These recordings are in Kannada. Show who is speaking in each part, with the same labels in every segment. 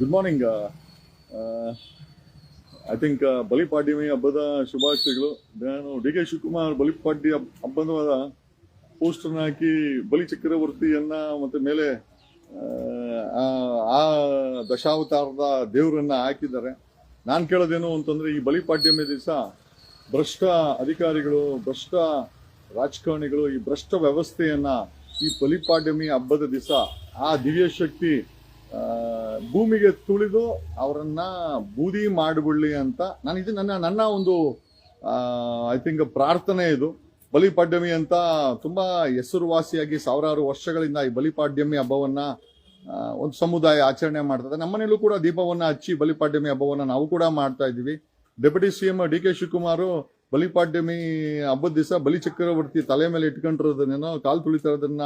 Speaker 1: Good morning I think Balipadyami ಹಬ್ಬದ ಶುಭಾಶಯಗಳು. ನಾನು ಡಿ ಕೆ ಶಿವಕುಮಾರ್ ಬಲಿಪಾಡ್ಯ ಹಬ್- ಹಬ್ಬದ ಪೋಸ್ಟರ್ನ ಹಾಕಿ ಬಲಿ ಚಕ್ರವರ್ತಿಯನ್ನ ಮತ್ತೆ ಮೇಲೆ ಆ, ದಶಾವತಾರದ ದೇವರನ್ನ ಹಾಕಿದ್ದಾರೆ. ನಾನು ಕೇಳೋದೇನು ಅಂತಂದ್ರೆ ಈ ಬಲಿಪಾಡ್ಯಮಿ ದಿವಸ ಭ್ರಷ್ಟ ಅಧಿಕಾರಿಗಳು ಭ್ರಷ್ಟ ರಾಜಕಾರಣಿಗಳು ಈ ಭ್ರಷ್ಟ ವ್ಯವಸ್ಥೆಯನ್ನ ಈ ಬಲಿಪಾಡ್ಯಮಿ ಹಬ್ಬದ ದಿವಸ ಆ ದಿವ್ಯ ಶಕ್ತಿ ಭೂಮಿಗೆ ತುಳಿದು ಅವರನ್ನ ಬೂದಿ ಮಾಡಿಬಿಡ್ಲಿ ಅಂತ ನಾನು ಇದು ನನ್ನ ನನ್ನ ಒಂದು ಐ ಥಿಂಕ್ ಪ್ರಾರ್ಥನೆ ಇದು. ಬಲಿಪಾಡ್ಯಮಿ ಅಂತ ತುಂಬಾ ಹೆಸರುವಾಸಿಯಾಗಿ ಸಾವಿರಾರು ವರ್ಷಗಳಿಂದ ಈ ಬಲಿಪಾಡ್ಯಮಿ ಹಬ್ಬವನ್ನ ಒಂದು ಸಮುದಾಯ ಆಚರಣೆ ಮಾಡ್ತದೆ. ನಮ್ಮನೇಲೂ ಕೂಡ ದೀಪವನ್ನ ಹಚ್ಚಿ ಬಲಿಪಾಡ್ಯಮಿ ಹಬ್ಬವನ್ನ ನಾವು ಕೂಡ ಮಾಡ್ತಾ ಇದ್ದೀವಿ. Deputy CM D K Shivakumar Balipadyami ಹಬ್ಬದ ದಿವಸ ಬಲಿ ಚಕ್ರವರ್ತಿ ತಲೆ ಮೇಲೆ ಇಟ್ಕೊಂಡಿರೋದನ್ನೇನೋ ಕಾಲು ತುಳಿತಿರೋದನ್ನ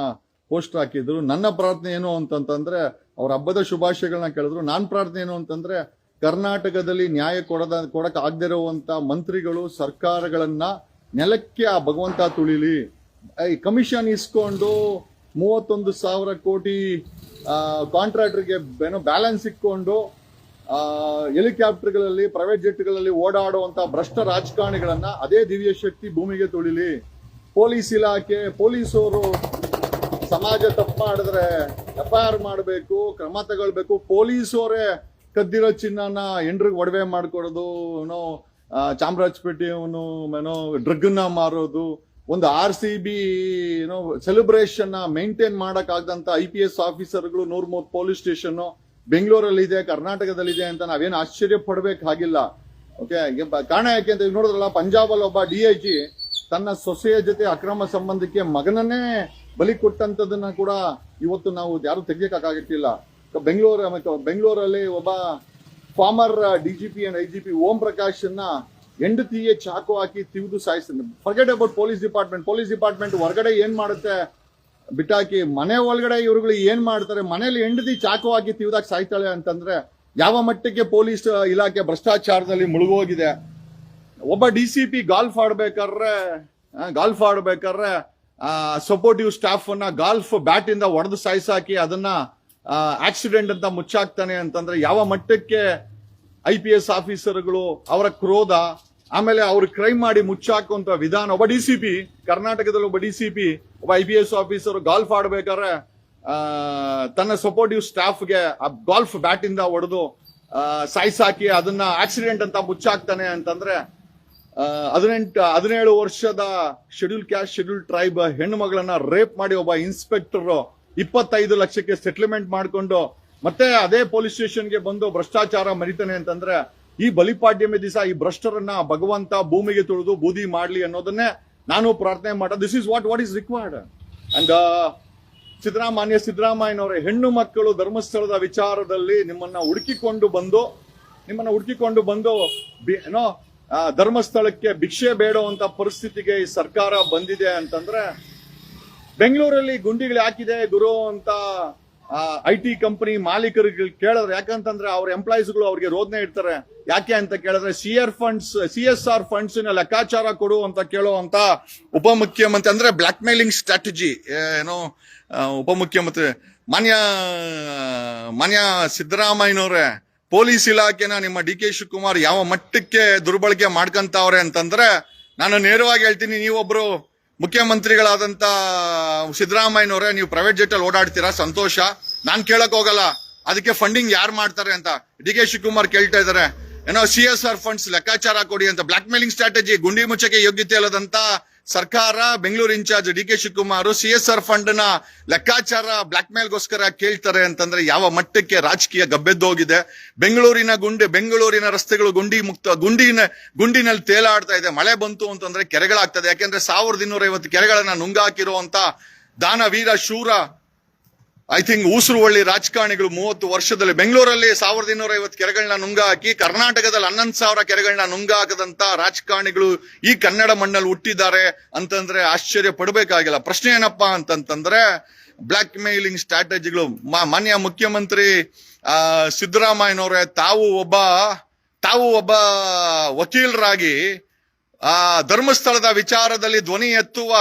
Speaker 1: ಪೋಸ್ಟ್ ಹಾಕಿದ್ರು ನನ್ನ ಪ್ರಾರ್ಥನೆ ಏನು ಅಂತಂತಂದ್ರೆ ಅವ್ರ ಹಬ್ಬದ ಶುಭಾಶಯಗಳನ್ನ ಕೇಳಿದ್ರು. ನಾನು ಪ್ರಾರ್ಥನೆ ಏನು ಅಂತಂದ್ರೆ ಕರ್ನಾಟಕದಲ್ಲಿ ನ್ಯಾಯ ಕೊಡದ ಕೊಡಕ್ ಆಗದೆ ಇರುವಂತ ಮಂತ್ರಿಗಳು ಸರ್ಕಾರಗಳನ್ನ ನೆಲಕ್ಕೆ ಆ ಭಗವಂತ ತುಳಿಲಿ. ಈ ಕಮಿಷನ್ ಇಸ್ಕೊಂಡು ಮೂವತ್ತೊಂದು ಸಾವಿರ ಕೋಟಿ ಕಾಂಟ್ರಾಕ್ಟರ್ಗೆ ಏನೋ ಬ್ಯಾಲೆನ್ಸ್ ಇಕ್ಕೊಂಡು ಆ, ಹೆಲಿಕಾಪ್ಟರ್ಗಳಲ್ಲಿ ಪ್ರೈವೇಟ್ ಜೆಟ್ಗಳಲ್ಲಿ ಓಡಾಡುವಂತ ಭ್ರಷ್ಟ ರಾಜಕಾರಣಿಗಳನ್ನ ಅದೇ ದಿವ್ಯ ಶಕ್ತಿ ಭೂಮಿಗೆ ತುಳಿಲಿ. ಪೊಲೀಸ್ ಇಲಾಖೆ ಪೊಲೀಸರು ಸಮಾಜ ತಪ್ಪು ಮಾಡಿದ್ರೆ ಎಫ್ ಐ ಆರ್ ಮಾಡಬೇಕು, ಕ್ರಮ ತಗೊಳ್ಬೇಕು, ಪೊಲೀಸವರೇ ಕದ್ದಿರೋ ಚಿನ್ನನ ಎಂಡ್ರಿಗೆ ಒಡವೆ ಮಾಡ್ಕೊಡೋದು, ಏನೋ ಚಾಮರಾಜಪೇಟೆ ಅವನು ಏನೋ, ಡ್ರಗ್ನ ಮಾರೋದು, ಒಂದು ಆರ್ ಸಿ ಬಿ, ಏನೋ ಸೆಲೆಬ್ರೇಷನ್ ಮೇಂಟೈನ್ ಮಾಡಕ್ ಆಗದಂತ ಐ ಪಿ ಎಸ್ ಆಫೀಸರ್ಗಳು ನೂರ ಮೂವತ್ತು ಪೊಲೀಸ್ ಸ್ಟೇಷನ್ ಬೆಂಗಳೂರಲ್ಲಿ ಇದೆ ಕರ್ನಾಟಕದಲ್ಲಿದೆ ಅಂತ ನಾವೇನು ಆಶ್ಚರ್ಯ ಪಡ್ಬೇಕಾಗಿಲ್ಲ ಓಕೆ ಕಾರಣ ಯಾಕೆ ಅಂತ ನೋಡಿದ್ರಲ್ಲ ಪಂಜಾಬ್ ಅಲ್ಲಿ ಒಬ್ಬ ಡಿ ಐ ಜಿ ತನ್ನ ಸೊಸೆಯ ಜೊತೆ ಅಕ್ರಮ ಸಂಬಂಧಕ್ಕೆ ಮಗನನ್ನೇ ಬಲಿ ಕೊಟ್ಟಂತದನ್ನ ಕೂಡ ಇವತ್ತು ನಾವು ಯಾರು ತೆಗಿಯಕ್ಕಾಗತ್ತಿಲ್ಲ ಬೆಂಗಳೂರು ಮತ್ತು ಬೆಂಗಳೂರಲ್ಲಿ ಒಬ್ಬ former DGP and P Om Prakash ಅನ್ನ ಹೆಂಡತಿಯೇ ಚಾಕು ಹಾಕಿ ತಿವಿದು ಸಾಯಿಸ್ತಾನೆ forget about police department police department ಹೊರಗಡೆ ಏನ್ ಮಾಡುತ್ತೆ? ಬಿಟ್ಟಾಕಿ ಮನೆ ಒಳಗಡೆ ಇವರುಗಳು ಏನ್ ಮಾಡ್ತಾರೆ? ಮನೆಯಲ್ಲಿ ಹೆಂಡತಿ ಚಾಕು ಹಾಕಿ ತಿವಿದಾಗ ಸಾಯ್ತಾಳೆ ಅಂತಂದ್ರೆ ಯಾವ ಮಟ್ಟಕ್ಕೆ ಪೊಲೀಸ್ ಇಲಾಖೆ ಭ್ರಷ್ಟಾಚಾರದಲ್ಲಿ ಮುಳುಗೋಗಿದೆ? ಒಬ್ಬ ಡಿ ಸಿ ಪಿ ಗಾಲ್ಫ್ ಆಡ್ಬೇಕಾದ್ರೆ ಗಾಲ್ಫ್ ಆಡ್ಬೇಕಾದ್ರೆ ಸಪೋರ್ಟಿವ್ ಸ್ಟಾಫ್ ಅನ್ನ ಗಾಲ್ಫ್ ಬ್ಯಾಟ್ ಇಂದ ಹೊಡೆದು ಸಾಯಿಸಾಕಿ ಅದನ್ನ ಆಕ್ಸಿಡೆಂಟ್ ಅಂತ ಮುಚ್ಚಾಕ್ತಾನೆ ಅಂತಂದ್ರೆ ಯಾವ ಮಟ್ಟಕ್ಕೆ ಐ ಪಿ ಎಸ್ ಆಫೀಸರ್ಗಳು ಅವರ ಕ್ರೋಧ, ಆಮೇಲೆ ಅವ್ರು ಕ್ರೈಮ್ ಮಾಡಿ ಮುಚ್ಚಾಕುವಂತ ವಿಧಾನ ಒಬ್ಬ ಡಿ ಸಿ ಪಿ ಕರ್ನಾಟಕದಲ್ಲಿ ಒಬ್ಬ ಡಿ ಸಿ ಪಿ ಒಬ್ಬ I P S officer golf ಆಡ್ಬೇಕಾದ್ರೆ ತನ್ನ ಸಪೋರ್ಟಿವ್ ಸ್ಟಾಫ್ಗೆ ಆ ಗಾಲ್ಫ್ ಬ್ಯಾಟ್ ಇಂದ ಹೊಡೆದು ಸಾಯಿಸಾಕಿ ಅದನ್ನ ಆಕ್ಸಿಡೆಂಟ್ ಅಂತ ಮುಚ್ಚಾಕ್ತಾನೆ ಅಂತಂದ್ರೆ ಹದಿನೆಂಟು, ಹದಿನೇಳು ವರ್ಷದ ಶೆಡ್ಯೂಲ್ ಕ್ಯಾಸ್ಟ್, ಶೆಡ್ಯೂಲ್ ಟ್ರೈಬ್ ಹೆಣ್ಣು ಮಗಳನ್ನ ರೇಪ್ ಮಾಡಿ ಒಬ್ಬ ಇನ್ಸ್ಪೆಕ್ಟರ್ ಇಪ್ಪತ್ತೈದು ಲಕ್ಷಕ್ಕೆ ಸೆಟ್ಲ್ಮೆಂಟ್ ಮಾಡಿಕೊಂಡು ಮತ್ತೆ ಅದೇ ಪೊಲೀಸ್ ಸ್ಟೇಷನ್ಗೆ ಬಂದು ಭ್ರಷ್ಟಾಚಾರ ಮರಿತಾನೆ ಅಂತಂದ್ರೆ ಈ ಬಲಿಪಾಡ್ಯಮಿ ದಿವಸ ಈ ಭ್ರಷ್ಟರನ್ನ ಭಗವಂತ ಭೂಮಿಗೆ ತುಳಿದು ಬೂದಿ ಮಾಡ್ಲಿ ಅನ್ನೋದನ್ನೇ ನಾನು ಪ್ರಾರ್ಥನೆ ಮಾಡ this is what what is required and Siddaramaiah, ಸಿದ್ದರಾಮಯ್ಯನವರೇ, ಹೆಣ್ಣು ಮಕ್ಕಳು ಧರ್ಮಸ್ಥಳದ ವಿಚಾರದಲ್ಲಿ ನಿಮ್ಮನ್ನ ಹುಡುಕಿಕೊಂಡು ಬಂದು ನಿಮ್ಮನ್ನ ಹುಡುಕಿಕೊಂಡು ಬಂದು ಏನೋ ಧರ್ಮಸ್ಥಳಕ್ಕೆ ಭಿಕ್ಷೆ ಬೇಡುವಂತ ಪರಿಸ್ಥಿತಿಗೆ ಈ ಸರ್ಕಾರ ಬಂದಿದೆ ಅಂತಂದ್ರೆ ಬೆಂಗಳೂರಲ್ಲಿ ಗುಂಡಿಗಳು ಹಾಕಿದೆ ಗುರು ಅಂತ ಐ ಟಿ ಕಂಪನಿ ಮಾಲೀಕರಿಗೆ ಕೇಳಿದ್ರೆ ಯಾಕಂತಂದ್ರೆ ಅವ್ರ ಎಂಪ್ಲಾಯೀಸ್ಗಳು ಅವ್ರಿಗೆ ರೋದನೆ ಇಡ್ತಾರೆ. ಯಾಕೆ ಅಂತ ಕೇಳಿದ್ರೆ C R funds, C S R funds ಲೆಕ್ಕಾಚಾರ ಕೊಡು ಅಂತ ಕೇಳುವಂತ ಉಪಮುಖ್ಯಮಂತ್ರಿ ಅಂದ್ರೆ ಬ್ಲಾಕ್ ಮೇಲಿಂಗ್ ಸ್ಟ್ರಾಟಜಿ ಏನೋ ಉಪಮುಖ್ಯಮಂತ್ರಿ ಮಾನ್ಯ ಮಾನ್ಯ ಸಿದ್ದರಾಮಯ್ಯನವ್ರೆ. ಪೊಲೀಸ್ ಇಲಾಖೆನ ನಿಮ್ಮ ಡಿ ಕೆ ಶಿವಕುಮಾರ್ ಯಾವ ಮಟ್ಟಕ್ಕೆ ದುರ್ಬಳಕೆ ಮಾಡ್ಕಂತಾವ್ರೆ ಅಂತಂದ್ರೆ ನಾನು ನೇರವಾಗಿ ಹೇಳ್ತೀನಿ, ನೀವೊಬ್ರು ಮುಖ್ಯಮಂತ್ರಿಗಳಾದಂತ ಸಿದ್ದರಾಮಯ್ಯನವರೇ, ನೀವು ಪ್ರೈವೇಟ್ ಜೆಟ್ ಅಲ್ಲಿ ಓಡಾಡ್ತೀರಾ, ಸಂತೋಷ. ನಾನು ಕೇಳಕ್ ಹೋಗಲ್ಲ. ಅದಕ್ಕೆ ಫಂಡಿಂಗ್ ಯಾರು ಮಾಡ್ತಾರೆ ಅಂತ ಡಿ ಕೆ ಶಿವಕುಮಾರ್ ಕೇಳ್ತಾ ಇದಾರೆ ಏನೋ ಸಿ ಎಸ್ ಆರ್ ಫಂಡ್ಸ್ ಲೆಕ್ಕಾಚಾರ ಕೊಡಿ ಅಂತ ಬ್ಲಾಕ್ ಮೇಲಿಂಗ್ ಸ್ಟ್ರಾಟಜಿ ಗುಂಡಿ ಮುಚ್ಚಕ್ಕೆ ಯೋಗ್ಯತೆ ಇಲ್ಲದಂತ ಸರ್ಕಾರ Bengaluru in charge D K Shivakumar C S R ಫಂಡ್ನ ಲೆಕ್ಕಾಚಾರ ಬ್ಲಾಕ್ ಮೇಲ್ಗೋಸ್ಕರ ಕೇಳ್ತಾರೆ ಅಂತಂದ್ರೆ ಯಾವ ಮಟ್ಟಕ್ಕೆ ರಾಜಕೀಯ ಗಬ್ಬೆದ್ದೋಗಿದೆ ಬೆಂಗಳೂರಿನ ಗುಂಡಿ, ಬೆಂಗಳೂರಿನ ರಸ್ತೆಗಳು ಗುಂಡಿ ಮುಕ್ತ, ಗುಂಡಿನ, ಗುಂಡಿನಲ್ಲಿ ತೇಲಾಡ್ತಾ ಇದೆ. ಮಳೆ ಬಂತು ಅಂತಂದ್ರೆ ಕೆರೆಗಳಾಗ್ತದೆ. ಯಾಕೆಂದ್ರೆ ಸಾವಿರದ ಇನ್ನೂರ ಐವತ್ತು ಕೆರೆಗಳನ್ನ ನುಂಗಾಕಿರುವಂತ ದಾನವೀರ ಶೂರ ಐ ಥಿಂಕ್ ಊಸುರುವಳ್ಳಿ ರಾಜಕಾರಣಿಗಳು ಮೂವತ್ತು ವರ್ಷದಲ್ಲಿ ಬೆಂಗಳೂರಲ್ಲಿ ಸಾವಿರದ ಇನ್ನೂರ ಐವತ್ತು ಕೆರೆಗಳನ್ನ ನುಂಗ ಕರ್ನಾಟಕದಲ್ಲಿ ಹನ್ನೊಂದು ಸಾವಿರ ಕೆರೆಗಳನ್ನ ನುಂಗ ಹಾಕದಂತ ರಾಜಕಾರಣಿಗಳು ಈ ಕನ್ನಡ ಮಣ್ಣಲ್ಲಿ ಹುಟ್ಟಿದ್ದಾರೆ ಅಂತಂದ್ರೆ ಆಶ್ಚರ್ಯ ಪಡಬೇಕಾಗಿಲ್ಲ. ಪ್ರಶ್ನೆ ಏನಪ್ಪಾ ಅಂತಂತಂದ್ರೆ ಬ್ಲಾಕ್ ಮೇಲಿಂಗ್ ಸ್ಟ್ರಾಟಜಿಗಳು ಮಾನ್ಯ ಮುಖ್ಯಮಂತ್ರಿ, ಆ, ಸಿದ್ದರಾಮಯ್ಯನವರೇ ತಾವು ಒಬ್ಬ ತಾವು ಒಬ್ಬ ವಕೀಲರಾಗಿ, ಆ, ಧರ್ಮಸ್ಥಳದ ವಿಚಾರದಲ್ಲಿ ಧ್ವನಿ ಎತ್ತುವ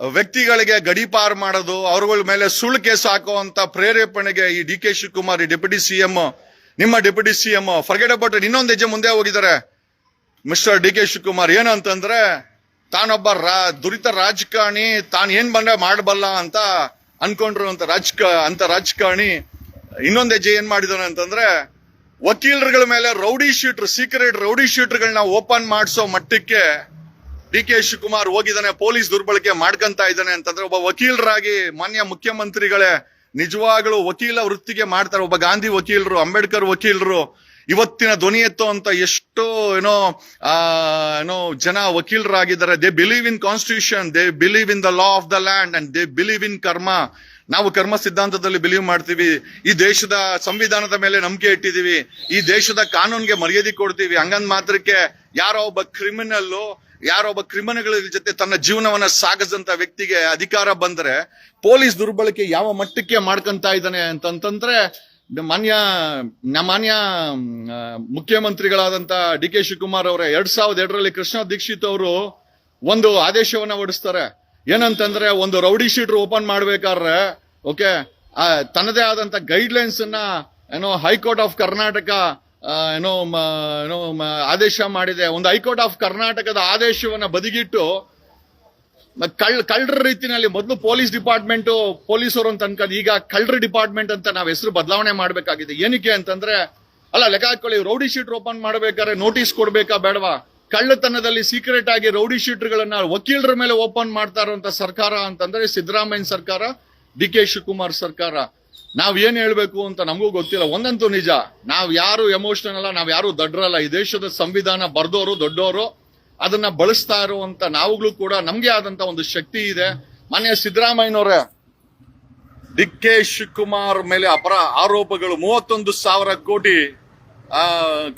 Speaker 1: ವ್ಯಕ್ತಿಗಳಿಗೆ ಗಡೀಪಾರ್ ಮಾಡೋದು, ಅವರುಗಳ ಮೇಲೆ ಸುಳ್ಳು ಕೇಸ್ ಹಾಕುವಂತ ಪ್ರೇರೇಪಣೆಗೆ ಈ D K Shivakumar deputy CM, ನಿಮ್ಮ ಡೆಪ್ಯೂಟಿ ಸಿಎಂ ಫರ್ಗೆಟ್ ಅಬೌಟ್ ಇನ್ನೊಂದು ಹೆಜ್ಜೆ ಮುಂದೆ ಹೋಗಿದ್ದಾರೆ. ಮಿಸ್ಟರ್ ಡಿ ಕೆ ಶಿವಕುಮಾರ್, ಏನಂತಂದ್ರೆ ತಾನೊಬ್ಬ ರಾ, ದುರಿತ ರಾಜಕಾರಣಿ, ತಾನು ಏನ್ ಬಂದ್ರೆ ಮಾಡಬಲ್ಲ ಅಂತ ಅನ್ಕೊಂಡ್ರು ಅಂತ ರಾಜಕ, ಅಂತ ರಾಜಕಾರಣಿ ಇನ್ನೊಂದು ಹೆಜ್ಜೆ ಏನ್ ಮಾಡಿದಾನೆ ಅಂತಂದ್ರೆ ವಕೀಲರುಗಳ ಮೇಲೆ ರೌಡಿ ಶೀಟರ್ ಸೀಕ್ರೆಟ್ ರೌಡಿ ಶೀಟರ್ಗಳನ್ನ ಓಪನ್ ಮಾಡಿಸೋ ಮಟ್ಟಕ್ಕೆ ಡಿ ಕೆ ಶಿವಕುಮಾರ್ ಹೋಗಿದ್ದಾನೆ, ಪೊಲೀಸ್ ದುರ್ಬಳಕೆ ಮಾಡ್ಕಂತ ಇದ್ದಾನೆ ಅಂತಂದ್ರೆ ಒಬ್ಬ ವಕೀಲರಾಗಿ ಮಾನ್ಯ ಮುಖ್ಯಮಂತ್ರಿಗಳೇ ನಿಜವಾಗ್ಲೂ ವಕೀಲ ವೃತ್ತಿಗೆ ಮಾಡ್ತಾರೆ. ಒಬ್ಬ ಗಾಂಧಿ ವಕೀಲರು, ಅಂಬೇಡ್ಕರ್ ವಕೀಲರು, ಇವತ್ತಿನ ಧ್ವನಿ ಎತ್ತು ಅಂತ ಎಷ್ಟೋ ಏನೋ ಏನೋ ಜನ ವಕೀಲರಾಗಿದ್ದಾರೆ. They believe in constitution they believe in the law of the land and they believe in karma ನಾವು ಕರ್ಮ ಸಿದ್ಧಾಂತದಲ್ಲಿ ಬಿಲೀವ್ ಮಾಡ್ತೀವಿ. ಈ ದೇಶದ ಸಂವಿಧಾನದ ಮೇಲೆ ನಂಬಿಕೆ ಇಟ್ಟಿದೀವಿ ಈ ದೇಶದ ಕಾನೂನ್ಗೆ ಮರ್ಯಾದೆ ಕೊಡ್ತೀವಿ. ಹಂಗಂದ್ ಮಾತ್ರಕ್ಕೆ ಯಾರೋ ಒಬ್ಬ ಕ್ರಿಮಿನಲ್ ಯಾರೋ ಕ್ರಿಮಿನಲ್ ಜೊತೆ ತನ್ನ ಜೀವನವನ್ನ ಸಾಗಿಸಿದಂತ ವ್ಯಕ್ತಿಗೆ ಅಧಿಕಾರ ಬಂದ್ರೆ ಪೊಲೀಸ್ ದುರ್ಬಳಕೆ ಯಾವ ಮಟ್ಟಕ್ಕೆ ಮಾಡ್ಕೊಂತ ಇದ್ದಾನೆ ಅಂತಂತಂದ್ರೆ ಮಾನ್ಯ ಮಾನ್ಯ ಮುಖ್ಯಮಂತ್ರಿಗಳಾದಂತ ಡಿ ಕೆ ಶಿವಕುಮಾರ್ ಅವರೇ, ಎರಡ್ ಸಾವಿರದ ಎರಡರಲ್ಲಿ ಕೃಷ್ಣ ದೀಕ್ಷಿತ್ ಅವರು ಒಂದು ಆದೇಶವನ್ನ ಹೊರಡಿಸ್ತಾರೆ. ಏನಂತಂದ್ರೆ ಒಂದು ರೌಡಿ ಶೀಟರ್ ಓಪನ್ ಮಾಡ್ಬೇಕಾದ್ರೆ, ಓಕೆ ತನ್ನದೇ ಆದಂತ ಗೈಡ್ ಲೈನ್ಸ್ ಅನ್ನ ಏನೋ ಹೈಕೋರ್ಟ್ ಆಫ್ ಕರ್ನಾಟಕ ಏನೋ ಏನೋ ಆದೇಶ ಮಾಡಿದೆ. ಒಂದು ಹೈಕೋರ್ಟ್ ಆಫ್ ಕರ್ನಾಟಕದ ಆದೇಶವನ್ನ ಬದಿಗಿಟ್ಟು ಕಳ್ಳ ಕಳ್, ಕಳ್ಳರ ರೀತಿನಲ್ಲಿ ಮೊದಲು ಪೊಲೀಸ್ ಡಿಪಾರ್ಟ್ಮೆಂಟ್, ಪೊಲೀಸರು ಅಂತ ಅನ್ಕೊಂಡು ಈಗ ಕಳ್ಳರ ಡಿಪಾರ್ಟ್ಮೆಂಟ್ ಅಂತ ನಾವು ಹೆಸರು ಬದಲಾವಣೆ ಮಾಡಬೇಕಾಗಿದೆ. ಏನಕ್ಕೆ ಅಂತಂದ್ರೆ, ಅಲ್ಲ, ಲೆಕ್ಕ ಹಾಕೊಳ್ಳಿ, ರೌಡಿ ಶೀಟ್ ಓಪನ್ ಮಾಡ್ಬೇಕಾದ್ರೆ ನೋಟಿಸ್ ಕೊಡ್ಬೇಕಾ ಬೇಡವಾ? ಕಳ್ಳತನದಲ್ಲಿ ಸೀಕ್ರೆಟ್ ಆಗಿ ರೌಡಿ ಶೀಟ್ಗಳನ್ನ ವಕೀಲರ ಮೇಲೆ ಓಪನ್ ಮಾಡ್ತಾ ಇರುವಂತ ಸರ್ಕಾರ ಅಂತಂದ್ರೆ ಸಿದ್ದರಾಮಯ್ಯ ಸರ್ಕಾರ, ಡಿ ಕೆ ಶಿವಕುಮಾರ್ ಸರ್ಕಾರ. ನಾವ್ ಏನ್ ಹೇಳ್ಬೇಕು ಅಂತ ನಮಗೂ ಗೊತ್ತಿಲ್ಲ. ಒಂದಂತೂ ನಿಜ. ನಾವ್ ಯಾರು ಎಮೋಷನಲ್ ಅಲ್ಲ, ನಾವ್ ಯಾರು ದಡ್ರಲ್ಲ. ಈ ದೇಶದ ಸಂವಿಧಾನ ಬರ್ದೋರು ದೊಡ್ಡವರು ಅದನ್ನ ಬಳಸ್ತಾ ಇರುವಂತ ನಾವುಗಳು ಕೂಡ ನಮ್ಗೆ ಆದಂತ ಒಂದು ಶಕ್ತಿ ಇದೆ. ಮಾನ್ಯ ಸಿದ್ದರಾಮಯ್ಯನವರೇ ಡಿ ಕೆ ಶಿವಕುಮಾರ್ ಮೇಲೆ ಅಪರ ಆರೋಪಗಳು. ಮೂವತ್ತೊಂದು ಸಾವಿರ ಕೋಟಿ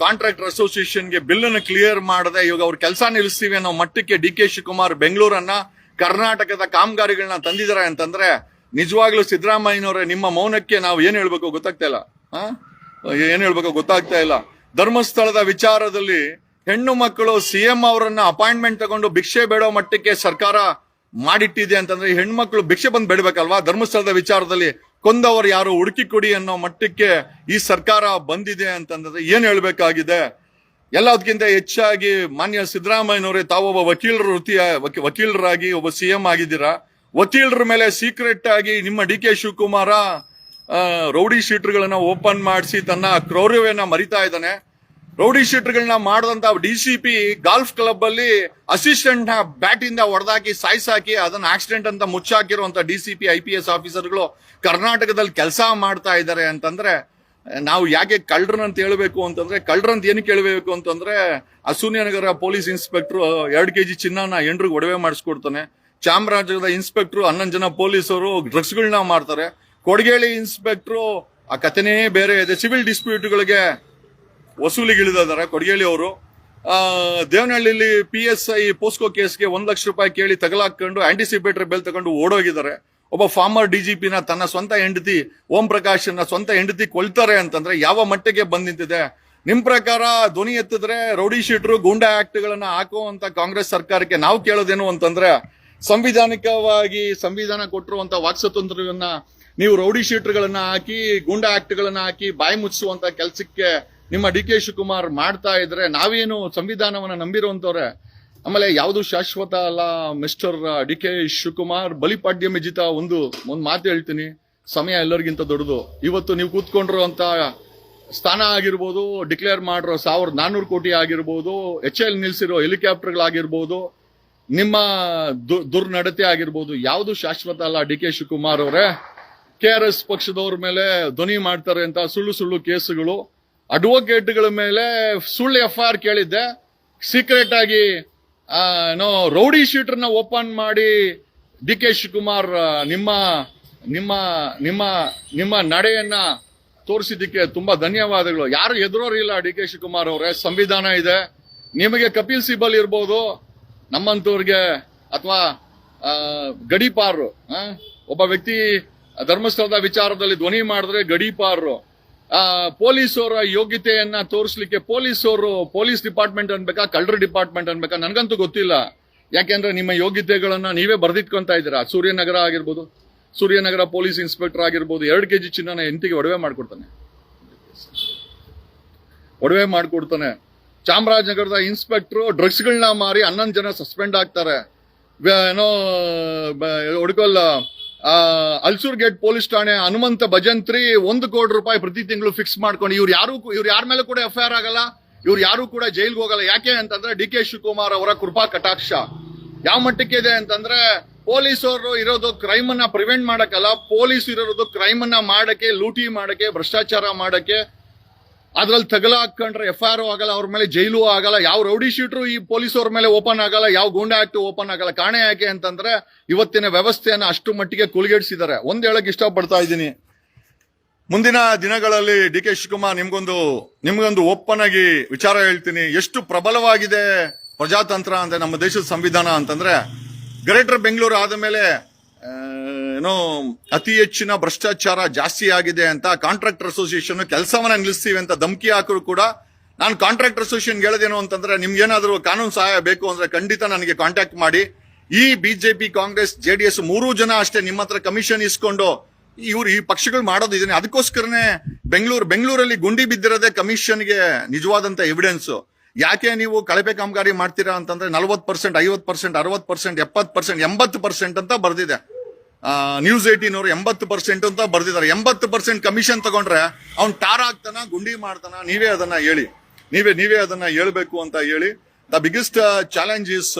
Speaker 1: ಕಾಂಟ್ರಾಕ್ಟರ್ ಅಸೋಸಿಯೇಷನ್ಗೆ ಬಿಲ್ ಅನ್ನು ಕ್ಲಿಯರ್ ಮಾಡದೆ ಇವಾಗ ಅವ್ರ ಕೆಲಸ ನಿಲ್ಲಿಸ್ತೀವಿ ಅನ್ನೋ ಮಟ್ಟಕ್ಕೆ ಡಿ ಕೆ ಶಿವಕುಮಾರ್ ಬೆಂಗಳೂರನ್ನ ಕರ್ನಾಟಕದ ಕಾಮಗಾರಿಗಳನ್ನ ತಂದಿದ್ದಾರೆ ಅಂತಂದ್ರೆ ನಿಜವಾಗ್ಲೂ ಸಿದ್ದರಾಮಯ್ಯನವರೇ, ನಿಮ್ಮ ಮೌನಕ್ಕೆ ನಾವು ಏನ್ ಹೇಳ್ಬೇಕು ಗೊತ್ತಾಗ್ತಾ ಇಲ್ಲ? ಆ? ಏನ್ ಹೇಳ್ಬೇಕು ಗೊತ್ತಾಗ್ತಾ ಇಲ್ಲ. ಧರ್ಮಸ್ಥಳದ ವಿಚಾರದಲ್ಲಿ ಹೆಣ್ಣು ಮಕ್ಕಳು ಸಿ ಎಂ ಅವರನ್ನ ಅಪಾಯಿಂಟ್ಮೆಂಟ್ ತಗೊಂಡು ಭಿಕ್ಷೆ ಬೇಡೋ ಮಟ್ಟಕ್ಕೆ ಸರ್ಕಾರ ಮಾಡಿಟ್ಟಿದೆ ಅಂತಂದ್ರೆ ಹೆಣ್ಮಕ್ಳು ಭಿಕ್ಷೆ ಬಂದ್ ಬೇಡಬೇಕಲ್ವಾ? ಧರ್ಮಸ್ಥಳದ ವಿಚಾರದಲ್ಲಿ ಕೊಂದವರು ಯಾರು ಹುಡುಕಿ ಕೊಡಿ ಅನ್ನೋ ಮಟ್ಟಕ್ಕೆ ಈ ಸರ್ಕಾರ ಬಂದಿದೆ ಅಂತಂದ್ರೆ ಏನ್ ಹೇಳ್ಬೇಕಾಗಿದೆ? ಎಲ್ಲದಕ್ಕಿಂತ ಹೆಚ್ಚಾಗಿ ಮಾನ್ಯ ಸಿದ್ದರಾಮಯ್ಯನವರೇ, ತಾವೊಬ್ಬ ವಕೀಲರ ವೃತ್ತಿಯ ವಕೀ- ವಕೀಲರಾಗಿ ಒಬ್ಬ ಸಿಎಂ ಆಗಿದ್ದೀರಾ? ವಕೀಲರ ಮೇಲೆ ಸೀಕ್ರೆಟ್ ಆಗಿ ನಿಮ್ಮ ಡಿ ಕೆ ಶಿವಕುಮಾರ ರೌಡಿ ಶೀಟರ್ಗಳನ್ನ ಓಪನ್ ಮಾಡಿಸಿ ತನ್ನ ಕ್ರೌರ್ಯವನ್ನ ಮರಿತಾ ಇದ್ದಾನೆ. ರೌಡಿ ಶೀಟರ್ಗಳನ್ನ ಮಾಡಿದಂತ D C P golf club ಅಲ್ಲಿ ಅಸಿಸ್ಟೆಂಟ್ನ ಬ್ಯಾಟ್ ಇಂದ ಹೊಡೆದಾಕಿ, ಸಾಯಿಸಾಕಿ, ಅದನ್ನ ಆಕ್ಸಿಡೆಂಟ್ ಅಂತ ಮುಚ್ಚಾಕಿರುವಂತ D C P I P S ಆಫೀಸರ್ಗಳು ಕರ್ನಾಟಕದಲ್ಲಿ ಕೆಲಸ ಮಾಡ್ತಾ ಇದ್ದಾರೆ ಅಂತಂದ್ರೆ, ನಾವು ಯಾಕೆ ಕಳ್ಳರನ್ನ ಅಂತ ಹೇಳ್ಬೇಕು ಅಂತಂದ್ರೆ ಕಳ್ಳರಂತ ಏನಕ್ಕೆ ಹೇಳ್ಬೇಕು ಅಂತಂದ್ರೆ, ಅಸೂನ್ಯನಗರ ಪೊಲೀಸ್ ಇನ್ಸ್ಪೆಕ್ಟರ್ ಕೆ ಕೆಜಿ ಚಿನ್ನನ ಎಂಡ್ರಿಗೆ ಒಡವೆ ಮಾಡಿಸ್ಕೊಡ್ತಾನೆ. ಚಾಮರಾಜನಗರದ ಇನ್ಸ್ಪೆಕ್ಟರ್, ಹನ್ನೊಂದು ಜನ ಪೊಲೀಸರು ಡ್ರಗ್ಸ್ಗಳನ್ನ ಮಾಡ್ತಾರೆ. ಕೊಡಗೇಳಿ ಇನ್ಸ್ಪೆಕ್ಟರ್, ಆ ಕಥೆನೇ ಬೇರೆ ಇದೆ. ಸಿವಿಲ್ ಡಿಸ್ಪ್ಯೂಟ್ಗಳಿಗೆ ವಸೂಲಿಗಿಳಿದಿದ್ದಾರೆ ಕೊಡಗೇಳಿ ಅವರು. ದೇವನಹಳ್ಳಿಲಿ ಪಿ ಎಸ್ ಐ ಪೋಸ್ಕೋ ಕೇಸ್ಗೆ ಒಂದು ಲಕ್ಷ ರೂಪಾಯಿ ಕೇಳಿ ತಗಲಾಕೊಂಡು ಆಂಟಿಸಿಪೇಟರ್ ಬೆಲ್ ತಗೊಂಡು ಓಡೋಗಿದ್ದಾರೆ. ಒಬ್ಬ ಫಾರ್ಮರ್ ಡಿ ಜಿ ಪಿನ ತನ್ನ ಸ್ವಂತ ಹೆಂಡತಿ ಓಂ ಪ್ರಕಾಶ್ನ ಸ್ವಂತ ಹೆಂಡತಿ ಕೊಲ್ತಾರೆ ಅಂತಂದ್ರೆ ಯಾವ ಮಟ್ಟಿಗೆ ಬಂದ್ ನಿಂತಿದೆ? ನಿಮ್ ಪ್ರಕಾರ ಧ್ವನಿ ಎತ್ತಿದ್ರೆ ರೌಡಿ ಶೀಟ್ರು ಗೂಂಡಾ ಆಕ್ಟ್ ಗಳನ್ನ ಹಾಕುವಂತ ಕಾಂಗ್ರೆಸ್ ಸರ್ಕಾರಕ್ಕೆ ನಾವು ಕೇಳೋದೇನು ಅಂತಂದ್ರೆ ಸಂವಿಧಾನಿಕವಾಗಿ ಸಂವಿಧಾನ ಕೊಟ್ಟಿರುವಂತ ವಾಕ್ಸ್ವತಂತ್ರವನ್ನ ನೀವು ರೌಡಿ ಶೀಟರ್ಗಳನ್ನ ಹಾಕಿ, ಗೂಂಡಾ ಆಕ್ಟ್ ಗಳನ್ನ ಹಾಕಿ ಬಾಯಿ ಮುಚ್ಚಿಸುವಂತ ಕೆಲಸಕ್ಕೆ ನಿಮ್ಮ ಡಿ ಕೆ ಶಿವಕುಮಾರ್ ಮಾಡ್ತಾ ಇದ್ರೆ ನಾವೇನು ಸಂವಿಧಾನವನ್ನ ನಂಬಿರುವಂತವ್ರೆ? ಆಮೇಲೆ ಯಾವುದು ಶಾಶ್ವತ ಅಲ್ಲ, mister D K Shivakumar Balipadya ಮಿಜಿತ ಒಂದು ಒಂದು ಮಾತು ಹೇಳ್ತೀನಿ. ಸಮಯ ಎಲ್ಲರಿಗಿಂತ ದೊಡ್ಡದು. ಇವತ್ತು ನೀವು ಕೂತ್ಕೊಂಡಿರುವಂತ ಸ್ಥಾನ ಆಗಿರ್ಬೋದು, ಡಿಕ್ಲೇರ್ ಮಾಡಿರೋ ಸಾವಿರದ ನಾನ್ನೂರು ಕೋಟಿ ಆಗಿರ್ಬೋದು, ಎಚ್ ಎಲ್ ನಿಲ್ಸಿರೋ ಹೆಲಿಕಾಪ್ಟರ್ಗಳಾಗಿರ್ಬೋದು ನಿಮ್ಮ ದುರ್ನಡತೆ ಆಗಿರ್ಬೋದು, ಯಾವುದು ಶಾಶ್ವತ ಅಲ್ಲ, ಡಿ ಕೆ ಶಿವಕುಮಾರ್ ಅವರೇ, ಕೆ ಆರ್ ಎಸ್ ಪಕ್ಷದವ್ರ ಮೇಲೆ ಧ್ವನಿ ಮಾಡ್ತಾರೆ ಅಂತ ಸುಳ್ಳು ಸುಳ್ಳು ಕೇಸುಗಳು, ಅಡ್ವೊಕೇಟ್ಗಳ ಮೇಲೆ ಸುಳ್ಳು ಎಫ್ ಆರ್ ಕೇಳಿದ್ದೆ, ಸೀಕ್ರೆಟ್ ಆಗಿ ಏನೋ ರೌಡಿ ಶೀಟರ್ನ ಓಪನ್ ಮಾಡಿ ಡಿ ಕೆ ಶಿವಕುಮಾರ್ ನಿಮ್ಮ ನಿಮ್ಮ ನಿಮ್ಮ ನಿಮ್ಮ ನಡೆಯನ್ನ ತೋರಿಸಿದ್ದಕ್ಕೆ ತುಂಬಾ ಧನ್ಯವಾದಗಳು. ಯಾರು ಎದುರೋರಿಲ್ಲ ಡಿ ಕೆ ಶಿವಕುಮಾರ್ ಅವರೇ, ಸಂವಿಧಾನ ಇದೆ, ನಿಮಗೆ ಕಪಿಲ್ ಸಿಬಲ್ ಇರ್ಬೋದು ನಮ್ಮಂತವ್ರಿಗೆ ಅಥವಾ ಗಡಿಪಾರರು ಒಬ್ಬ ವ್ಯಕ್ತಿ ಧರ್ಮಸ್ಥಳದ ವಿಚಾರದಲ್ಲಿ ಧ್ವನಿ ಮಾಡಿದ್ರೆ ಗಡೀಪಾರರು. ಆ, ಪೊಲೀಸರ ಯೋಗ್ಯತೆಯನ್ನ ತೋರಿಸ್ಲಿಕ್ಕೆ ಪೊಲೀಸರು, ಪೊಲೀಸ್ ಡಿಪಾರ್ಟ್ಮೆಂಟ್ ಅನ್ಬೇಕಾ, ಕಳ್ಳರ ಡಿಪಾರ್ಟ್ಮೆಂಟ್ ಅನ್ಬೇಕಾ, ನನಗಂತೂ ಗೊತ್ತಿಲ್ಲ. ಯಾಕೆಂದ್ರೆ ನಿಮ್ಮ ಯೋಗ್ಯತೆಗಳನ್ನ ನೀವೇ ಬರ್ದಿಟ್ಕೊಂತ ಇದ್ದೀರಾ? ಸೂರ್ಯನಗರ ಆಗಿರ್ಬೋದು, ಸೂರ್ಯನಗರ ಪೊಲೀಸ್ ಇನ್ಸ್ಪೆಕ್ಟರ್ ಆಗಿರ್ಬೋದು, ಎರಡು ಕೆಜಿ ಚಿನ್ನನ ಎಂಟಿಗೆ ಒಡವೆ ಮಾಡ್ಕೊಡ್ತಾನೆ. ಒಡವೆ ಮಾಡ್ಕೊಡ್ತಾನೆ. ಚಾಮರಾಜನಗರದ ಇನ್ಸ್ಪೆಕ್ಟ್ರು ಡ್ರಗ್ಸ್ಗಳನ್ನ ಮಾರಿ ಹನ್ನೊಂದು ಜನ ಸಸ್ಪೆಂಡ್ ಆಗ್ತಾರೆ. ಏನೋ ಹುಡುಕಲ್ಲ ಅಲ್ಸೂರ್ ಗೇಟ್ ಪೊಲೀಸ್ ಠಾಣೆ ಹನುಮಂತ ಭಜಂತ್ರಿ ಒಂದು ಕೋಟಿ ರೂಪಾಯಿ ಪ್ರತಿ ತಿಂಗಳು ಫಿಕ್ಸ್ ಮಾಡ್ಕೊಂಡು ಇವ್ರು ಯಾರು ಇವ್ರು ಯಾರ ಮೇಲೆ ಕೂಡ ಎಫ್ ಆಗಲ್ಲ, ಇವ್ರು ಯಾರು ಕೂಡ ಜೈಲ್ಗೆ ಹೋಗಲ್ಲ. ಯಾಕೆ ಅಂತಂದ್ರೆ ಡಿ ಕೆ ಶಿವಕುಮಾರ್ ಅವರ ಕೃಪಾ ಕಟಾಕ್ಷ. ಯಾವ ಮಟ್ಟಕ್ಕೆ ಇದೆ ಅಂತಂದ್ರೆ ಪೊಲೀಸರು ಇರೋದು ಕ್ರೈಮ್ ಅನ್ನ ಪ್ರಿವೆಂಟ್ ಮಾಡಕ್ಕಲ್ಲ, ಪೊಲೀಸ್ ಇರೋದು ಕ್ರೈಮ್ ಅನ್ನ ಮಾಡಕ್ಕೆ, ಲೂಟಿ ಮಾಡಕ್ಕೆ, ಭ್ರಷ್ಟಾಚಾರ ಮಾಡಕ್ಕೆ ಅದ್ರಲ್ಲಿ ತಗಲ ಹಾಕೊಂಡ್ರೆ ಎಫ್ ಆರ್ ಆಗಲ್ಲ, ಅವ್ರ ಮೇಲೆ ಜೈಲು ಆಗಲ್ಲ, ಯಾವ ರೌಡಿ ಶೀಟ್ರು ಈ ಪೊಲೀಸ್ ಅವ್ರ ಮೇಲೆ ಓಪನ್ ಆಗಲ್ಲ, ಯಾವ ಗೂಂಡಾ ಆಕ್ಟ್ ಓಪನ್ ಆಗಲ್ಲ ಕಾರಣ ಯಾಕೆ ಅಂತಂದ್ರೆ ಇವತ್ತಿನ ವ್ಯವಸ್ಥೆಯನ್ನು ಅಷ್ಟು ಮಟ್ಟಿಗೆ ಕುಲ್ಗೇಡಿಸಿದ್ದಾರೆ. ಒಂದ್ ಹೇಳಕ್ ಇಷ್ಟಪಡ್ತಾ ಇದ್ದೀನಿ. ಮುಂದಿನ ದಿನಗಳಲ್ಲಿ ಡಿ ಕೆ ಶಿವಕುಮಾರ್ ನಿಮ್ಗೊಂದು ನಿಮ್ಗೊಂದು ಓಪನ್ ಆಗಿ ವಿಚಾರ ಹೇಳ್ತೀನಿ. ಎಷ್ಟು ಪ್ರಬಲವಾಗಿದೆ ಪ್ರಜಾತಂತ್ರ ಅಂದ್ರೆ ನಮ್ಮ ದೇಶದ ಸಂವಿಧಾನ ಅಂತಂದ್ರೆ, ಗ್ರೇಟರ್ ಬೆಂಗಳೂರು ಆದ ಮೇಲೆ ಏನೋ ಅತಿ ಹೆಚ್ಚಿನ ಭ್ರಷ್ಟಾಚಾರ ಜಾಸ್ತಿ ಆಗಿದೆ ಅಂತ ಕಾಂಟ್ರಾಕ್ಟರ್ ಅಸೋಸಿಯೇಷನ್ ಕೆಲಸವನ್ನ ನಿಲ್ಲಿಸ್ತೀವಿ ಅಂತ ಧಮಕಿ ಹಾಕರು ಕೂಡ ನಾನು ಕಾಂಟ್ರಾಕ್ಟರ್ ಅಸೋಸಿಯೇಷನ್ ಹೇಳೋದೇನು ಅಂತಂದ್ರೆ ನಿಮ್ಗೇನಾದ್ರೂ ಕಾನೂನು ಸಹಾಯ ಬೇಕು ಅಂದ್ರೆ ಖಂಡಿತ ನನಗೆ ಕಾಂಟ್ಯಾಕ್ಟ್ ಮಾಡಿ. ಈ BJP Congress J D S ಮೂರೂ ಜನ ಅಷ್ಟೇ ನಿಮ್ಮ ಹತ್ರ ಕಮಿಷನ್ ಇಸ್ಕೊಂಡು ಇವ್ರು ಈ ಪಕ್ಷಗಳು ಮಾಡೋದು ಅದಕ್ಕೋಸ್ಕರನೇ ಬೆಂಗಳೂರು, ಬೆಂಗಳೂರಲ್ಲಿ ಗುಂಡಿ ಬಿದ್ದಿರೋದೇ ಕಮಿಷನ್ಗೆ ನಿಜವಾದಂತ ಎವಿಡೆನ್ಸ್ ಯಾಕೆ ನೀವು ಕಳಪೆ ಕಾಮಗಾರಿ ಮಾಡ್ತೀರಾ ಅಂತಂದ್ರೆ ನಲ್ವತ್ತು ಪರ್ಸೆಂಟ್ ಐವತ್ತು ಪರ್ಸೆಂಟ್ ಅರವತ್ತು ಪರ್ಸೆಂಟ್ ಎಪ್ಪತ್ತು ಪರ್ಸೆಂಟ್ ಎಂಬತ್ತು ಪರ್ಸೆಂಟ್ ಅಂತ ಬರ್ದಿದೆ. ನ್ಯೂಸ್ ಏಟೀನ್ ಅವರು ಎಂಬತ್ತು ಪರ್ಸೆಂಟ್ ಅಂತ ಬರ್ದಿದ್ದಾರೆ. ಎಂಬತ್ತು ಪರ್ಸೆಂಟ್ ಕಮಿಷನ್ ತಗೊಂಡ್ರೆ ಅವ್ನು ಟಾರ್ ಆಗ್ತಾನ, ಗುಂಡಿ ಮಾಡ್ತಾನ, ನೀವೇ ಅದನ್ನ ಹೇಳಿ. ನೀವೇ ನೀವೇ ಅದನ್ನ ಹೇಳ್ಬೇಕು ಅಂತ ಹೇಳಿ. ದ ಬಿಗ್ಗೆಸ್ಟ್ ಚಾಲೆಂಜ್ ಇಸ್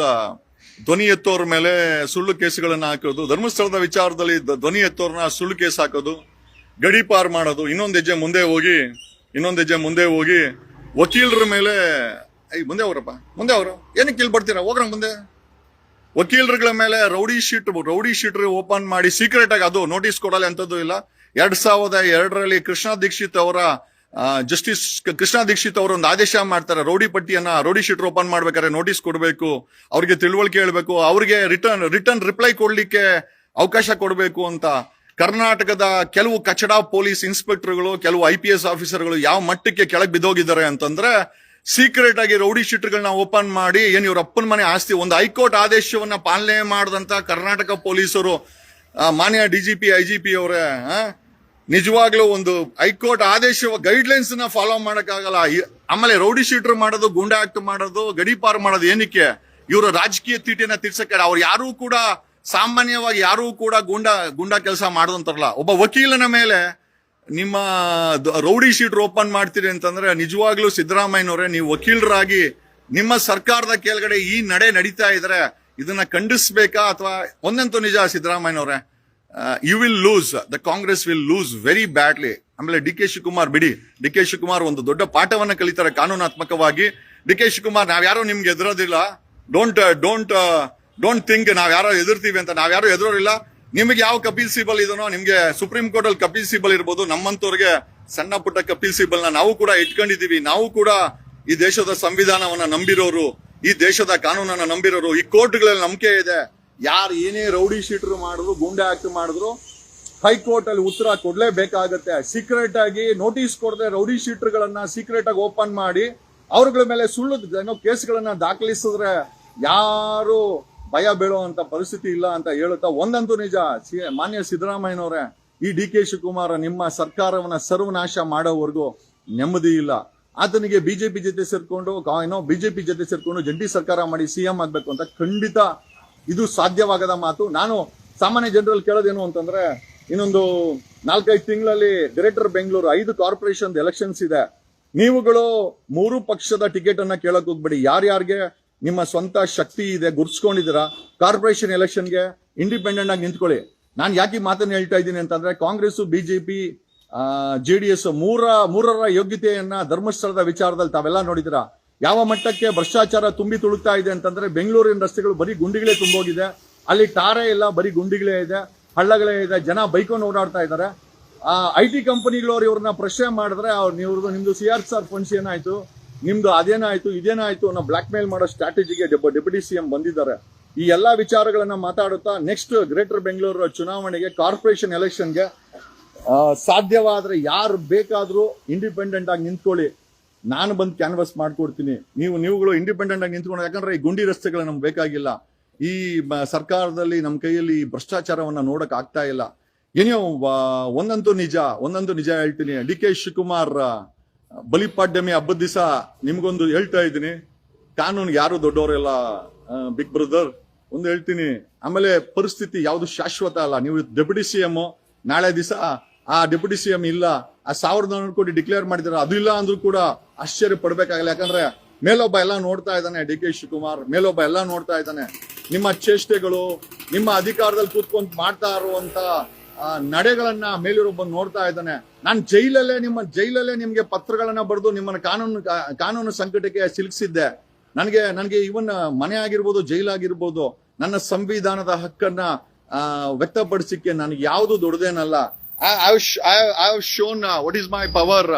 Speaker 1: ಧ್ವನಿ ಎತ್ತೋರ್ ಮೇಲೆ ಸುಳ್ಳು ಕೇಸುಗಳನ್ನ ಹಾಕೋದು. ಧರ್ಮಸ್ಥಳದ ವಿಚಾರದಲ್ಲಿ ಧ್ವನಿ ಎತ್ತೋರ್ನ ಸುಳ್ಳು ಕೇಸ್ ಹಾಕೋದು. ಗಡೀಪಾರ್ ಮಾಡೋದು. ಇನ್ನೊಂದು ಹೆಜ್ಜೆ ಮುಂದೆ ಹೋಗಿ, ಇನ್ನೊಂದು ಹೆಜ್ಜೆ ಮುಂದೆ ಹೋಗಿ ವಕೀಲರ ಮೇಲೆ ಮುಂದೆ ಅವರಪ್ಪ ಮುಂದೆ ಅವರು ಏನಕ್ಕೆ ಇಲ್ಲಿ ಬರ್ತೀರಾ? ಹೋಗ್ರ ಮುಂದೆ. ವಕೀಲರುಗಳ ಮೇಲೆ rowdy sheet rowdy sheet open ಮಾಡಿ ಸೀಕ್ರೆಟ್ ಆಗಿ ಅದು ನೋಟಿಸ್ ಕೊಡಲ್ಲ ಅಂತದ್ದು ಇಲ್ಲ. ಎರಡ್ ಸಾವಿರದ ಎರಡರಲ್ಲಿ ಕೃಷ್ಣ ದೀಕ್ಷಿತ್ ಅವರ ಜಸ್ಟಿಸ್ ಕೃಷ್ಣ ದೀಕ್ಷಿತ್ ಅವರು ಒಂದು ಆದೇಶ ಮಾಡ್ತಾರೆ, ರೌಡಿ ಪಟ್ಟಿಯನ್ನ ರೌಡಿ ಶೀಟ್ ಓಪನ್ ಮಾಡ್ಬೇಕಾದ್ರೆ ನೋಟಿಸ್ ಕೊಡಬೇಕು, ಅವ್ರಿಗೆ ತಿಳುವಳಿಕೆ ಹೇಳಬೇಕು, ಅವ್ರಿಗೆ ರಿಟರ್ನ್ ರಿಟರ್ನ್ ರಿಪ್ಲೈ ಕೊಡ್ಲಿಕ್ಕೆ ಅವಕಾಶ ಕೊಡಬೇಕು ಅಂತ. ಕರ್ನಾಟಕದ ಕೆಲವು ಕಚಡ ಪೊಲೀಸ್ ಇನ್ಸ್ಪೆಕ್ಟರ್ಗಳು ಕೆಲವು ಐ ಪಿ ಎಸ್ ಆಫೀಸರ್ಗಳು ಯಾವ ಮಟ್ಟಕ್ಕೆ ಕೆಳಗೆ ಬಿದ್ದೋಗಿದ್ದಾರೆ ಅಂತಂದ್ರೆ ಸೀಕ್ರೆಟ್ ಆಗಿ ರೌಡಿ ಶೀಟ್ಗಳನ್ನ ಓಪನ್ ಮಾಡಿ, ಏನ್ ಇವ್ರ ಅಪ್ಪನ ಮನೆ ಆಸ್ತಿ, ಒಂದು ಹೈಕೋರ್ಟ್ ಆದೇಶವನ್ನ ಪಾಲನೆ ಮಾಡಿದಂತ ಕರ್ನಾಟಕ ಪೊಲೀಸರು ಮಾನ್ಯ D G P I G P ಅವರೇ ನಿಜವಾಗ್ಲೂ ಒಂದು ಹೈಕೋರ್ಟ್ ಆದೇಶ ಗೈಡ್ಲೈನ್ಸ್ನ ಫಾಲೋ ಮಾಡಕ್ಕಾಗಲ್ಲ ಆಮೇಲೆ ರೌಡಿ ಶೀಟರ್ ಮಾಡೋದು, ಗುಂಡಾ ಆಕ್ಟ್ ಮಾಡೋದು, ಗಡಿಪಾರು ಮಾಡೋದು ಏನಕ್ಕೆ? ಇವರ ರಾಜಕೀಯ ತೀಟಿನ ತೀರ್ಸಕ್ಕೆ ಅವ್ರು ಯಾರೂ ಕೂಡ ಸಾಮಾನ್ಯವಾಗಿ ಯಾರೂ ಕೂಡ ಗುಂಡಾ ಗುಂಡಾ ಕೆಲಸ ಮಾಡೋದಂತಾರಲ್ಲ ಒಬ್ಬ ವಕೀಲನ ಮೇಲೆ ನಿಮ್ಮ ರೌಡಿ ಶೀಟ್ ಓಪನ್ ಮಾಡ್ತೀರಿ ಅಂತಂದ್ರೆ ನಿಜವಾಗ್ಲೂ ಸಿದ್ದರಾಮಯ್ಯನವರೇ, ನೀವು ವಕೀಲರಾಗಿ ನಿಮ್ಮ ಸರ್ಕಾರದ ಕೆಳಗಡೆ ಈ ನಡೆ ನಡೀತಾ ಇದ್ರೆ ಇದನ್ನ ಖಂಡಿಸ್ಬೇಕಾ ಅಥವಾ ಒಂದಂತೂ ನಿಜ ಸಿದ್ದರಾಮಯ್ಯನವರೇ? You will lose the Congress will lose very badly ಆಮೇಲೆ ಡಿ ಕೆ ಶಿವಕುಮಾರ್ ಬಿಡಿ. ಡಿ ಕೆ ಶಿವಕುಮಾರ್ ಒಂದು ದೊಡ್ಡ ಪಾಠವನ್ನ ಕಲಿತಾರೆ ಕಾನೂನಾತ್ಮಕವಾಗಿ. ಡಿ ಕೆ ಶಿವಕುಮಾರ್ ನಾವ್ಯಾರೋ ನಿಮ್ಗೆ ಎದುರೋದಿಲ್ಲ. ಡೋಂಟ್ ಡೋಂಟ್ ಡೋಂಟ್ ಥಿಂಕ್ ನಾವ್ ಯಾರೋ ಎದುರ್ತೀವಿ ಅಂತ ನಾವ್ ಯಾರು ಎದುರೋರಿಲ್ಲ. ನಿಮ್ಗೆ ಯಾವ ಕಪಿಲ್ ಸಿಬಲ್ ಇದನೋ, ನಿಮ್ಗೆ ಸುಪ್ರೀಂ ಕೋರ್ಟ್ ಅಲ್ಲಿ ಕಪಿಲ್ ಸಿಬಲ್ ಇರ್ಬೋದು, ನಮ್ಮಂತವ್ರಿಗೆ ಸಣ್ಣ ಪುಟ್ಟ ಕಪಿಲ್ ಸಿಬಲ್ ನಾವು ಕೂಡ ಇಟ್ಕೊಂಡಿದೀವಿ ನಾವು ಕೂಡ ಈ ದೇಶದ ಸಂವಿಧಾನವನ್ನ ನಂಬಿರೋರು, ಈ ದೇಶದ ಕಾನೂನನ್ನ ನಂಬಿರೋರು, ಈ ಕೋರ್ಟ್ಗಳಲ್ಲಿ ನಂಬಿಕೆ ಇದೆ. ಯಾರು ಏನೇ ರೌಡಿ ಶೀಟರ್ ಮಾಡಿದ್ರು, ಗುಂಡೆ ಆಕ್ಟ್ ಮಾಡಿದ್ರು ಹೈಕೋರ್ಟ್ ಅಲ್ಲಿ ಉತ್ತರ ಕೊಡ್ಲೇಬೇಕಾಗತ್ತೆ. ಸೀಕ್ರೆಟ್ ಆಗಿ ನೋಟಿಸ್ ಕೊಡದೆ ರೌಡಿ ಶೀಟರ್ಗಳನ್ನ ಸೀಕ್ರೆಟ್ ಆಗಿ ಓಪನ್ ಮಾಡಿ, ಅವ್ರಗಳ ಮೇಲೆ ಸುಳ್ಳು ಏನೋ ಕೇಸ್ಗಳನ್ನ ದಾಖಲಿಸಿದ್ರೆ ಯಾರು ಭಯ ಬೀಳುವಂತ ಪರಿಸ್ಥಿತಿ ಇಲ್ಲ ಅಂತ ಹೇಳುತ್ತಾ ಒಂದಂತೂ ನಿಜ ಮಾನ್ಯ ಸಿದ್ದರಾಮಯ್ಯನವರೇ, ಈ ಡಿ ಕೆ ಶಿವಕುಮಾರ್ ನಿಮ್ಮ ಸರ್ಕಾರವನ್ನ ಸರ್ವನಾಶ ಮಾಡೋವರೆಗೂ ನೆಮ್ಮದಿ ಇಲ್ಲ. ಆತನಿಗೆ ಬಿಜೆಪಿ ಜೊತೆ ಸೇರ್ಕೊಂಡು ಏನೋ ಬಿಜೆಪಿ ಜೊತೆ ಸೇರ್ಕೊಂಡು ಜಂಟಿ ಸರ್ಕಾರ ಮಾಡಿ ಸಿಎಂ ಆಗ್ಬೇಕು ಅಂತ ಖಂಡಿತ ಇದು ಸಾಧ್ಯವಾಗದ ಮಾತು. ನಾನು ಸಾಮಾನ್ಯ ಜನರಲ್ಲಿ ಕೇಳೋದೇನು ಅಂತಂದ್ರೆ, ಇನ್ನೊಂದು ನಾಲ್ಕೈದು ತಿಂಗಳಲ್ಲಿ ಗ್ರೇಟರ್ ಬೆಂಗಳೂರು ಐದು ಕಾರ್ಪೊರೇಷನ್ ಎಲೆಕ್ಷನ್ಸ್ ಇದೆ. ನೀವುಗಳು ಮೂರು ಪಕ್ಷದ ಟಿಕೆಟ್ ಅನ್ನ ಕೇಳಕ್ ಹೋಗ್ಬೇಡಿ. ಯಾರ್ಯಾರಿಗೆ? ನಿಮ್ಮ ಸ್ವಂತ ಶಕ್ತಿ ಇದೆ, ಗುರ್ಸ್ಕೊಂಡಿದ್ದೀರಾ? ಕಾರ್ಪೊರೇಷನ್ ಎಲೆಕ್ಷನ್ಗೆ ಇಂಡಿಪೆಂಡೆಂಟ್ ಆಗಿ ನಿಂತ್ಕೊಳ್ಳಿ. ನಾನು ಯಾಕೆ ಮಾತನ್ನು ಹೇಳ್ತಾ ಇದ್ದೀನಿ ಅಂತಂದ್ರೆ ಕಾಂಗ್ರೆಸ್ ಬಿಜೆಪಿ ಎಸ್ ಮೂರ, ಮೂರರ ಯೋಗ್ಯತೆಯನ್ನ ಧರ್ಮಸ್ಥಳದ ವಿಚಾರದಲ್ಲಿ ತಾವೆಲ್ಲ ನೋಡಿದಿರಾ ಯಾವ ಮಟ್ಟಕ್ಕೆ ಭ್ರಷ್ಟಾಚಾರ ತುಂಬಿ ತುಳುಕ್ತಾ ಇದೆ ಅಂತಂದ್ರೆ, ಬೆಂಗಳೂರಿನ ರಸ್ತೆಗಳು ಬರೀ ಗುಂಡಿಗಳೇ ತುಂಬೋಗಿದೆ. ಅಲ್ಲಿ ಟಾರೆ ಇಲ್ಲ, ಬರೀ ಗುಂಡಿಗಳೇ ಇದೆ, ಹಳ್ಳಗಳೇ ಇದೆ, ಜನ ಬೈಕೊಂಡು ಓಡಾಡ್ತಾ ಇದ್ದಾರೆ. ಐ ಟಿ ಕಂಪನಿಗಳವ್ರು ಇವ್ರನ್ನ ಪ್ರಶ್ನೆ ಮಾಡಿದ್ರೆ ಅವ್ರು ನೀವು ನಿಮ್ದು ಸಿ ಆರ್ ಆರ್ ಫಂಡ್ಸ್ ಏನಾಯ್ತು ನಿಮ್ದು ಅದೇನಾಯ್ತು, ಇದೇನಾಯ್ತು ಅನ್ನೋ ಬ್ಲಾಕ್ ಮೇಲ್ ಮಾಡೋ ಸ್ಟ್ರಾಟಜಿಗೆ ಡೆಪ್ಯೂಟಿ ಸಿಎಂ ಬಂದಿದ್ದಾರೆ. ಈ ಎಲ್ಲಾ ವಿಚಾರಗಳನ್ನ ಮಾತಾಡುತ್ತಾ ನೆಕ್ಸ್ಟ್ ಗ್ರೇಟರ್ ಬೆಂಗಳೂರು ಚುನಾವಣೆಗೆ ಕಾರ್ಪೊರೇಷನ್ ಎಲೆಕ್ಷನ್ಗೆ ಸಾಧ್ಯವಾದ್ರೆ ಯಾರು ಬೇಕಾದರೂ ಇಂಡಿಪೆಂಡೆಂಟ್ ಆಗಿ ನಿಂತ್ಕೊಳ್ಳಿ. ನಾನು ಬಂದು ಕ್ಯಾನ್ವಾಸ್ ಮಾಡ್ಕೊಡ್ತೀನಿ. ನೀವು ನೀವುಗಳು ಇಂಡಿಪೆಂಡೆಂಟ್ ಆಗಿ ನಿಂತ್ಕೊಂಡು ಯಾಕಂದ್ರೆ ಈ ಗುಂಡಿ ರಸ್ತೆಗಳು ನಮ್ಗೆ ಬೇಕಾಗಿಲ್ಲ. ಈ ಸರ್ಕಾರದಲ್ಲಿ ನಮ್ಮ ಕೈಯಲ್ಲಿ ಈ ಭ್ರಷ್ಟಾಚಾರವನ್ನ ನೋಡಕ್ ಆಗ್ತಾ ಇಲ್ಲ. ಏನೋ ಒಂದಂತೂ ನಿಜ ಒಂದಂತೂ ನಿಜ ಹೇಳ್ತೀನಿ. ಡಿ ಕೆ ಶಿವಕುಮಾರ್ ಬಲಿಪಾಡ್ಯಮಿ ಹಬ್ಬದ ದಿವಸ ನಿಮ್ಗೊಂದು ಹೇಳ್ತಾ ಇದ್ದೀನಿ. ಕಾನೂನು ಯಾರು ದೊಡ್ಡವರೆಲ್ಲ ಬಿಗ್ ಬ್ರದರ್ ಒಂದು ಹೇಳ್ತೀನಿ. ಆಮೇಲೆ ಪರಿಸ್ಥಿತಿ ಯಾವುದು ಶಾಶ್ವತ ಅಲ್ಲ. ನೀವು ಡೆಪ್ಯೂಟಿ ಸಿ ಎಂ ನಾಳೆ ದಿವಸ ಆ ಡೆಪ್ಯೂಟಿ ಸಿ ಎಂ ಇಲ್ಲ, ಆ ಸಾವಿರದ ನಾನ್ನೂರು ಕೋಟಿ ಡಿಕ್ಲೇರ್ ಮಾಡಿದಾರೆ, ಅದು ಇಲ್ಲ ಅಂದ್ರೂ ಕೂಡ ಆಶ್ಚರ್ಯ ಪಡ್ಬೇಕಾಗಲ್ಲ. ಯಾಕಂದ್ರೆ ಮೇಲೊಬ್ಬ ಎಲ್ಲ ನೋಡ್ತಾ ಇದ್ದಾನೆ, ಡಿ ಕೆ ಶಿವಕುಮಾರ್, ಮೇಲೊಬ್ಬ ಎಲ್ಲ ನೋಡ್ತಾ ಇದ್ದಾನೆ. ನಿಮ್ಮ ಚೇಷ್ಟೆಗಳು, ನಿಮ್ಮ ಅಧಿಕಾರದಲ್ಲಿ ಕೂತ್ಕೊಂಡು ಮಾಡ್ತಾ ಇರುವಂತ ನಡೆಗಳನ್ನ ಮೇಲಿರೊಬ್ಬ ನೋಡ್ತಾ ಇದ್ದಾನೆ. ನಾನು ಜೈಲಲ್ಲೇ ನಿಮ್ಮ, ಜೈಲಲ್ಲೇ ನಿಮಗೆ ಪತ್ರಗಳನ್ನ ಬರೆದು ನಿಮ್ಮನ್ನ ಕಾನೂನು ಕಾನೂನು ಸಂಕಟಕ್ಕೆ ಸಿಲುಕಿಸಿದ್ದೆ ನನಗೆ ನನಗೆ ಇವನ್ ಮನೆ ಆಗಿರ್ಬೋದು ಜೈಲಾಗಿರ್ಬೋದು ನನ್ನ ಸಂವಿಧಾನದ ಹಕ್ಕನ್ನ ವ್ಯಕ್ತಪಡಿಸಿಕ್ಕೆ ನನಗೆ ಯಾವುದು ದೊಡ್ಡದೇನಲ್ಲ. Shown what is my power